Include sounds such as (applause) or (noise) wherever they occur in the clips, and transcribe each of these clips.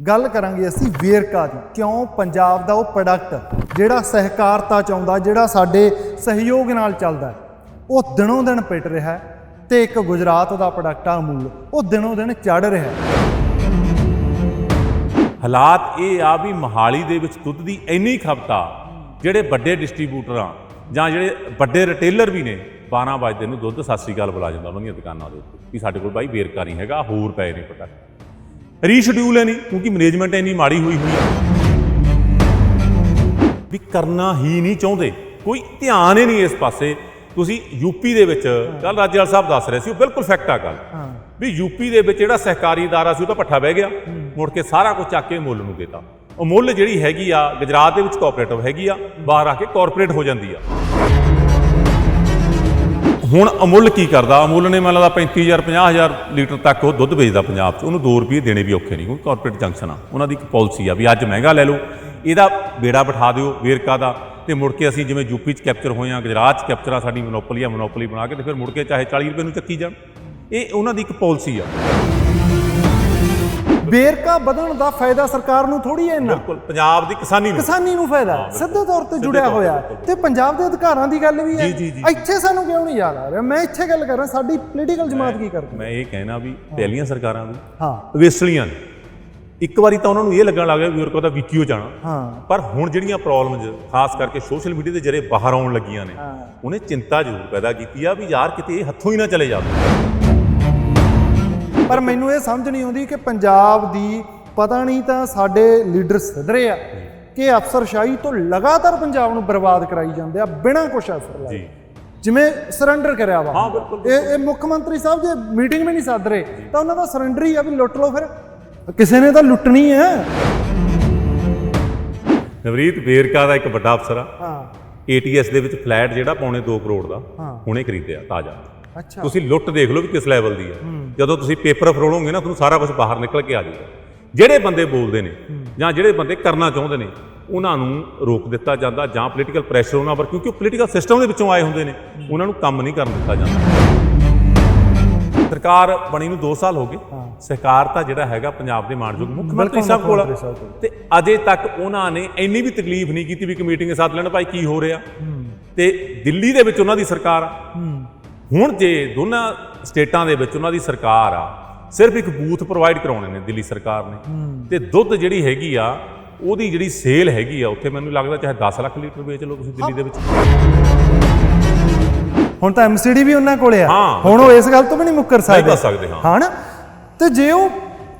ਗੱਲ ਕਰਾਂਗੇ ਅਸੀਂ ਵੇਰਕਾ ਦੀ। ਕਿਉਂ? ਪੰਜਾਬ ਦਾ ਉਹ ਪ੍ਰੋਡਕਟ ਜਿਹੜਾ ਸਹਿਕਾਰਤਾ ਚਾਹੁੰਦਾ, ਜਿਹੜਾ ਸਾਡੇ ਸਹਿਯੋਗ ਨਾਲ ਚੱਲਦਾ ਉਹ ਦਿਨੋਂ ਦਿਨ ਪਿਟ ਰਿਹਾ ਹੈ ਤੇ ਇੱਕ ਗੁਜਰਾਤ ਦਾ ਪ੍ਰੋਡਕਟ ਆ ਅਮੂਲ, ਉਹ ਦਿਨੋਂ ਦਿਨ ਚੜ ਰਿਹਾ ਹੈ। ਹਾਲਾਤ ਇਹ ਆ ਵੀ ਮਹਾਲੀ ਦੇ ਵਿੱਚ ਦੁੱਧ ਦੀ ਇੰਨੀ ਖਪਤ ਆ ਜਿਹੜੇ ਵੱਡੇ ਡਿਸਟ੍ਰੀਬਿਊਟਰ ਜਾਂ ਜਿਹੜੇ ਵੱਡੇ ਰਿਟੇਲਰ ਵੀ ਨੇ 12 ਵਜੇ ਨੂੰ ਦੁੱਧ, ਸਤਿ ਸ੍ਰੀ ਅਕਾਲ ਬੁਲਾ ਜਾਂਦਾ ਉਹਨਾਂ ਦੀਆਂ ਦੁਕਾਨਾਂ ਦੇ ਉੱਤੇ, ਵੀ ਸਾਡੇ ਕੋਲ ਬਾਈ ਵੇਰਕਾ ਨਹੀਂ ਹੈਗਾ ਹੋਰ ਪਏ ਨੇ ਪ੍ਰੋਡਕਟ ਰੀਸ਼ਡਿਊਲ ਹੈ ਨਹੀਂ ਕਿਉਂਕਿ ਮੈਨੇਜਮੈਂਟ ਇੰਨੀ ਮਾੜੀ ਹੋਈ ਹੋਈ ਆ। ਵੀ ਕਰਨਾ ਹੀ ਨਹੀਂ ਚਾਹੁੰਦੇ। ਕੋਈ ਧਿਆਨ ਹੀ ਨਹੀਂ ਇਸ ਪਾਸੇ। ਤੁਸੀਂ ਯੂਪੀ ਦੇ ਵਿੱਚ ਕੱਲ ਰਾਜੇਵਾਲ ਸਾਹਿਬ ਦੱਸ ਰਹੇ ਸੀ ਉਹ ਬਿਲਕੁਲ ਫੈਕਟ ਆ ਗੱਲ। ਹਾਂ। ਵੀ ਯੂਪੀ ਦੇ ਵਿੱਚ ਜਿਹੜਾ ਸਹਿਕਾਰੀ ਅਦਾਰਾ ਸੀ ਉਹ ਤਾਂ ਪੱਠਾ ਬਹਿ ਗਿਆ। ਮੁੜ ਕੇ ਸਾਰਾ ਕੁਝ ਚੱਕ ਕੇ ਮੁੱਲ ਨੂੰ ਦੇਤਾ। ਉਹ ਮੁੱਲ ਜਿਹੜੀ ਹੈਗੀ ਆ ਗੁਜਰਾਤ ਦੇ ਵਿੱਚ ਕੋਆਪਰੇਟਿਵ ਹੈਗੀ ਆ ਬਾਹਰ ਆ ਕੇ ਕਾਰਪੋਰੇਟ ਹੋ ਜਾਂਦੀ ਆ। ਹੁਣ ਅਮੁੱਲ ਕੀ ਕਰਦਾ? ਅਮੁੱਲ ਨੇ ਮੰਨ ਲਾ 35000 50000 ਲੀਟਰ ਤੱਕ ਉਹ ਦੁੱਧ ਵੇਚਦਾ ਪੰਜਾਬ 'ਚ ਉਹਨੂੰ 2 ਰੁਪਏ ਦੇਣੇ ਵੀ ਔਖੇ ਨਹੀਂ ਕਿਉਂਕਿ ਕਾਰਪੋਰੇਟ ਜੰਕਸ਼ਨ ਆ। ਉਹਨਾਂ ਦੀ ਇੱਕ ਪਾਲਿਸੀ ਆ ਵੀ ਅੱਜ ਮਹਿੰਗਾ ਲੈ ਲਓ। ਇਹਦਾ ਬੇੜਾ ਬਿਠਾ ਦਿਓ, ਵੇਰਕਾ ਦਾ। ਤੇ ਮੁੜ ਕੇ ਅਸੀਂ ਜਿਵੇਂ ਯੂਪੀ 'ਚ ਕੈਪਚਰ ਹੋਏ ਆ ਗੁਜਰਾਤ 'ਚ ਕੈਪਚਰ ਆ ਸਾਡੀ ਮੋਨੋਪੋਲੀ ਆ ਮੋਨੋਪੋਲੀ ਬਣਾ ਕੇ ਤੇ ਫਿਰ ਮੁੜ ਕੇ ਚਾਹੇ 40 ਰੁਪਏ ਨੂੰ ਚੱਕੀ ਜਾਣ। ਇਹ ਉਹਨਾਂ ਦੀ ਇੱਕ ਪਾਲਿਸੀ ਆ। ਵੇਰਕਾ ਵਧਣ ਦਾ ਫਾਇਦਾ ਸਰਕਾਰ ਨੂੰ ਥੋੜੀ ਹੈ ਇੰਨਾ। ਬਿਲਕੁਲ ਪੰਜਾਬ ਦੀ ਕਿਸਾਨੀ ਨੂੰ। ਕਿਸਾਨੀ ਨੂੰ ਫਾਇਦਾ ਸਿੱਧੇ ਤੌਰ ਤੇ ਜੁੜਿਆ ਹੋਇਆ। ਤੇ ਪੰਜਾਬ ਦੇ ਅਧਿਕਾਰਾਂ ਦੀ ਗੱਲ ਵੀ ਹੈ। ਇੱਥੇ ਸਾਨੂੰ ਕਿਉਂ ਨਹੀਂ ਯਾਦ ਆ ਰਿਹਾ? ਮੈਂ ਇੱਥੇ ਗੱਲ ਕਰ ਰਿਹਾ ਸਾਡੀ ਪੋਲੀਟੀਕਲ ਜਮਾਤ ਕੀ ਕਰਦੀ ਮੈਂ ਇਹ ਕਹਿਣਾ ਵੀ ਪਹਿਲੀਆਂ ਸਰਕਾਰਾਂ ਵੀ ਹਾਂ। ਵੇਸਲੀਆਂ ਨੇ। ਇੱਕ ਵਾਰੀ ਤਾਂ ਉਹਨਾਂ ਨੂੰ ਇਹ ਲੱਗਣ ਲੱਗ ਗਿਆ ਵੀ ਹੋਰ ਦਾ ਵਿਕਿਓ ਜਾਣਾ। ਹਾਂ। ਪਰ ਹੁਣ ਜਿਹੜੀਆਂ ਪ੍ਰੋਬਲਮਸ ਖਾਸ ਕਰਕੇ ਸੋਸ਼ਲ ਮੀਡੀਆ ਦੇ ਜਰੇ ਬਾਹਰ ਆਉਣ ਲੱਗੀਆਂ ਨੇ। ਉਹਨੇ ਚਿੰਤਾ ਜ਼ਰੂਰ ਪੈਦਾ ਕੀਤੀ ਆ ਵੀ ਯਾਰ ਕਿਤੇ ਇਹ ਹੱਥੋਂ ਹੀ ਨਾ ਚਲੇ ਜਾਵੇ। ਪਰ ਮੈਨੂੰ ਇਹ ਸਮਝ ਨਹੀਂ ਆਉਂਦੀ ਕਿ ਪੰਜਾਬ ਦੀ ਪਤਾ ਨਹੀਂ ਤਾਂ ਸਾਡੇ ਲੀਡਰ ਸਿੱਧਰੇ ਆ ਕਿ ਅਫਸਰਸ਼ਾਹੀ ਤੋਂ ਲਗਾਤਾਰ ਪੰਜਾਬ ਨੂੰ ਬਰਬਾਦ ਕਰਾਈ ਜਾਂਦੇ ਆ ਬਿਨਾਂ ਕੁਛ ਅਸਰ ਲਾਏ। ਜੀ। ਜਿਵੇਂ ਸਰੈਂਡਰ ਕਰਿਆ ਵਾ। ਹਾਂ, ਬਿਲਕੁਲ, ਇਹ ਇਹ ਮੁੱਖ ਮੰਤਰੀ ਸਾਹਿਬ ਜੇ ਮੀਟਿੰਗ ਵੀ ਨਹੀਂ ਸੱਦ ਰਹੇ ਤਾਂ ਉਹਨਾਂ ਦਾ ਸਰੈਂਡਰ ਹੀ ਆ ਵੀ ਲੁੱਟ ਲਓ ਫਿਰ। ਕਿਸੇ ਨੇ ਤਾਂ ਲੁੱਟਣੀ ਹੈ ਨਵਰੀਤ ਵੇਰਕਾ ਦਾ ਇੱਕ ਵੱਡਾ ਅਫਸਰ ਆ। ਹਾਂ। ATS ਦੇ ਵਿੱਚ ਫਲੈਟ ਜਿਹੜਾ ਪੌਣੇ 2 ਕਰੋੜ ਦਾ। ਹੁਣੇ ਖਰੀਦਿਆ ਤਾਜ਼ਾ। ਤੁਸੀਂ ਲੁੱਟ ਦੇਖ ਲਓ ਵੀ ਕਿਸ ਲੈਵਲ ਦੀ ਆ ਜਦੋਂ ਤੁਸੀਂ ਪੇਪਰ ਫਰੋਲੋਗੇ ਨਾ ਤੁਹਾਨੂੰ ਸਾਰਾ ਕੁਝ ਬਾਹਰ ਨਿਕਲ ਕੇ ਆ ਜਾਊਗਾ। ਜਿਹੜੇ ਬੰਦੇ ਬੋਲਦੇ ਨੇ ਜਾਂ ਜਿਹੜੇ ਬੰਦੇ ਕਰਨਾ ਚਾਹੁੰਦੇ ਨੇ ਉਹਨਾਂ ਨੂੰ ਰੋਕ ਦਿੱਤਾ ਜਾਂਦਾ ਜਾਂ ਪੋਲੀਟੀਕਲ ਪ੍ਰੈਸ਼ਰ ਉਹਨਾਂ ਪਰ ਕਿਉਂਕਿ ਉਹ ਪੋਲੀਟੀਕਲ ਸਿਸਟਮ ਦੇ ਵਿੱਚੋਂ ਆਏ ਹੁੰਦੇ ਨੇ। ਉਹਨਾਂ ਨੂੰ ਕੰਮ ਨਹੀਂ ਕਰਨ ਦਿੱਤਾ ਜਾਂਦਾ। ਸਰਕਾਰ ਬਣੀ ਨੂੰ 2 ਸਾਲ ਹੋ ਗਏ। ਸਹਿਕਾਰਤਾ ਜਿਹੜਾ ਹੈਗਾ ਪੰਜਾਬ ਦੇ ਮਾਨਯੋਗ ਮੁੱਖ ਮੰਤਰੀ ਸਾਹਿਬ ਕੋਲ ਤੇ ਅਜੇ ਤੱਕ ਉਹਨਾਂ ਨੇ ਇੰਨੀ ਵੀ ਤਕਲੀਫ ਨਹੀਂ ਕੀਤੀ ਵੀ ਇੱਕ ਮੀਟਿੰਗ ਸਾਥ ਲੈਣ ਭਾਈ ਕੀ ਹੋ ਰਿਹਾ। ਤੇ ਦਿੱਲੀ ਦੇ ਵਿੱਚ ਉਹਨਾਂ ਦੀ ਸਰਕਾਰ ਆ। ਹੁਣ ਜੇ ਦੋਨਾਂ ਸਟੇਟਾਂ ਦੇ ਵਿੱਚ ਉਹਨਾਂ ਦੀ ਸਰਕਾਰ ਆ ਸਿਰਫ ਇੱਕ ਬੂਥ ਪ੍ਰੋਵਾਈਡ ਕਰਾਉਣੇ ਨੇ ਦਿੱਲੀ ਸਰਕਾਰ ਨੇ। ਤੇ ਦੁੱਧ ਜਿਹੜੀ ਹੈਗੀ ਆ ਉਹਦੀ ਜਿਹੜੀ ਸੇਲ ਹੈਗੀ ਆ ਉੱਥੇ ਮੈਨੂੰ ਲੱਗਦਾ ਚਾਹੇ 10 ਲੱਖ ਲੀਟਰ ਵੇਚ ਲਓ ਤੁਸੀਂ ਦਿੱਲੀ ਦੇ ਵਿੱਚ। ਹੁਣ ਤਾਂ ਐਮਸੀਡੀ ਵੀ ਉਹਨਾਂ ਕੋਲੇ ਆ। ਹਾਂ, ਹੁਣ ਉਹ ਇਸ ਗੱਲ ਤੋਂ ਵੀ ਨਹੀਂ ਮੁੱਕਰ ਸਕਦੇ। ਬਚ ਸਕਦੇ, ਹਾਂ। ਹਨਾ? ਤੇ ਜੇ ਉਹ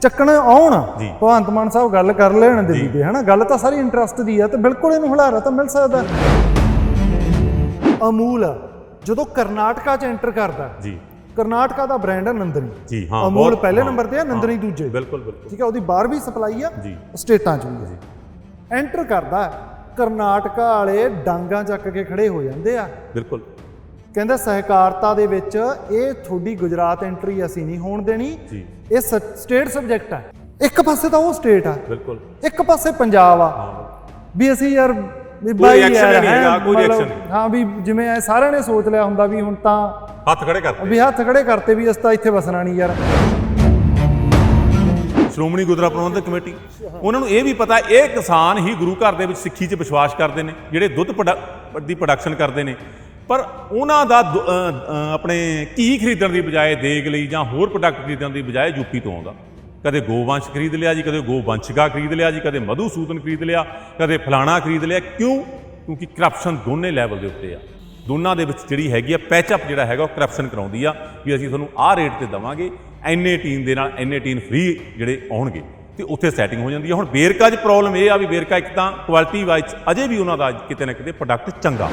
ਚੱਕਣ ਆਉਣ। ਭਗਵੰਤ ਮਾਨ ਸਾਹਿਬ ਗੱਲ ਕਰ ਲੈਣ ਦਿੱਲੀ ਦੇ ਹਨਾ? ਗੱਲ ਤਾਂ ਸਾਰੀ ਇੰਟਰਸਟ ਦੀ ਆ ਤੇ ਬਿਲਕੁਲ ਇਹਨੂੰ ਹੁਲਾਰਾ ਤਾਂ ਮਿਲ ਸਕਦਾ। ਅਮੂਲ ਜਦੋਂ ਕਰਨਾਟਕਾ ਚ ਐਂਟਰ ਕਰਦਾ ਜੀ। ਕਰਨਾਟਕਾ ਦਾ ਬ੍ਰਾਂਡ ਹੈ ਨੰਦਨੀ। ਜੀ ਹਾਂ ਅਮੂਲ ਬਹੁਤ- ਪਹਿਲੇ ਹਾਂ, ਨੰਬਰ ਤੇ ਆ ਨੰਦਨੀ ਦੂਜੇ। ਬਿਲਕੁਲ ਬਿਲਕੁਲ। ਠੀਕ ਹੈ ਉਹਦੀ ਬਾਹਰ ਵੀ ਸਪਲਾਈ ਆ ਜੀ। ਸਟੇਟਾਂ 'ਚ ਵੀ ਆ। ਐਂਟਰ ਕਰਦਾ ਹੈ, ਕਰਨਾਟਕਾ ਵਾਲੇ ਡਾਂਗਾ ਚੱਕ ਕੇ ਖੜੇ ਹੋ ਜਾਂਦੇ ਆ। ਬਿਲਕੁਲ। ਕਹਿੰਦਾ ਸਹਿਕਾਰਤਾ ਦੇ ਵਿੱਚ ਇਹ ਤੁਹਾਡੀ ਗੁਜਰਾਤ ਐਂਟਰੀ ਅਸੀਂ ਨਹੀਂ ਹੋਣ ਦੇਣੀ। ਜੀ। ਇਹ ਸਟੇਟ ਸਬਜੈਕਟ ਆ। ਇੱਕ ਪਾਸੇ ਤਾਂ ਉਹ ਸਟੇਟ ਆ। ਬਿਲਕੁਲ। ਇੱਕ ਪਾਸੇ ਪੰਜਾਬ ਆ। ਹਾਂ। ਵੀ ਅਸੀਂ ਯਾਰ ਵੀ ਬਾਈ ਯਾਰ ਨਹੀਂ ਹੈਂ, ਹੈਗਾ, ਕੋਈ ਮਤਲਬ, ਨਹੀਂ। ਹਾਂ ਵੀ ਜਿਵੇਂ ਐ ਸਾਰਿਆਂ ਨੇ ਸੋਚ ਲਿਆ ਹੁੰਦਾ ਵੀ ਹੁਣ ਤਾਂ ਹੱਥ ਖੜੇ ਕਰਤੇ। ਵੀ ਹੱਥ ਖੜੇ ਕਰਤੇ ਵੀ ਅਸੀਂ ਤਾਂ ਇੱਥੇ ਵਸਣਾ ਨਹੀਂ ਯਾਰ। ਸ਼੍ਰੋਮਣੀ ਗੁਰਦੁਆਰਾ ਪ੍ਰਬੰਧਕ ਕਮੇਟੀ ਉਹਨਾਂ ਨੂੰ ਇਹ ਵੀ ਪਤਾ ਇਹ ਕਿਸਾਨ ਹੀ ਗੁਰੂ ਘਰ ਦੇ ਵਿੱਚ ਸਿੱਖੀ 'ਚ ਵਿਸ਼ਵਾਸ ਕਰਦੇ ਨੇ ਜਿਹੜੇ ਦੁੱਧ ਪ੍ਰੋਡਕ- ਦੀ ਪ੍ਰੋਡਕਸ਼ਨ ਕਰਦੇ ਨੇ। ਪਰ ਉਹਨਾਂ ਦਾ ਦੁ- ਅ, ਅ, ਆਪਣੇ ਘੀ ਖਰੀਦਣ ਦੀ ਬਜਾਏ ਦੇਗ ਲਈ ਜਾਂ ਹੋਰ ਪ੍ਰੋਡਕਟ ਖਰੀਦਣ ਦੀ ਬਜਾਏ ਯੂਪੀ ਤੋਂ ਆਉਂਦਾ। ਕਦੇ ਗੋਵੰਸ਼ ਖਰੀਦ ਲਿਆ ਜੀ ਕਦੇ ਗੋਵੰਸ਼ਿਕਾ ਖਰੀਦ ਲਿਆ ਜੀ ਕਦੇ ਮਧੂਸੂਦਨ ਖਰੀਦ ਲਿਆ ਕਦੇ ਫਲਾਣਾ ਖਰੀਦ ਲਿਆ। ਕਿਉਂ? ਕਿਉਂਕਿ ਕਰਪਸ਼ਨ ਦੋਨੇ ਲੈਵਲ ਦੇ ਉੱਤੇ ਆ। ਦੋਨਾਂ ਦੇ ਵਿੱਚ ਜਿਹੜੀ ਹੈਗੀ ਆ ਪੈਚਅਪ ਜਿਹੜਾ ਹੈਗਾ ਉਹ ਕਰਪਸ਼ਨ ਕਰਾਉਂਦੀ ਆ ਵੀ ਅਸੀਂ ਤੁਹਾਨੂੰ ਆਹ ਰੇਟ ਤੇ ਦਵਾਂਗੇ ਐਨੇ ਟੀਨ ਦੇ ਨਾਲ ਐਨੇ ਟੀਨ ਫ੍ਰੀ ਜਿਹੜੇ ਆਉਣਗੇ। ਤੇ ਉੱਥੇ ਸੈਟਿੰਗ ਹੋ ਜਾਂਦੀ ਆ। ਹੁਣ ਬੇਰਕਾ 'ਚ ਪ੍ਰੋਬਲਮ ਇਹ ਆ ਵੀ ਬੇਰਕਾ ਇੱਕ ਤਾਂ ਕੁਆਲਿਟੀ ਵਾਈਜ਼ ਅਜੇ ਵੀ ਉਹਨਾਂ ਦਾ ਕਿਤੇ ਨਾ ਕਿਤੇ ਪ੍ਰੋਡਕਟ ਚੰਗਾ।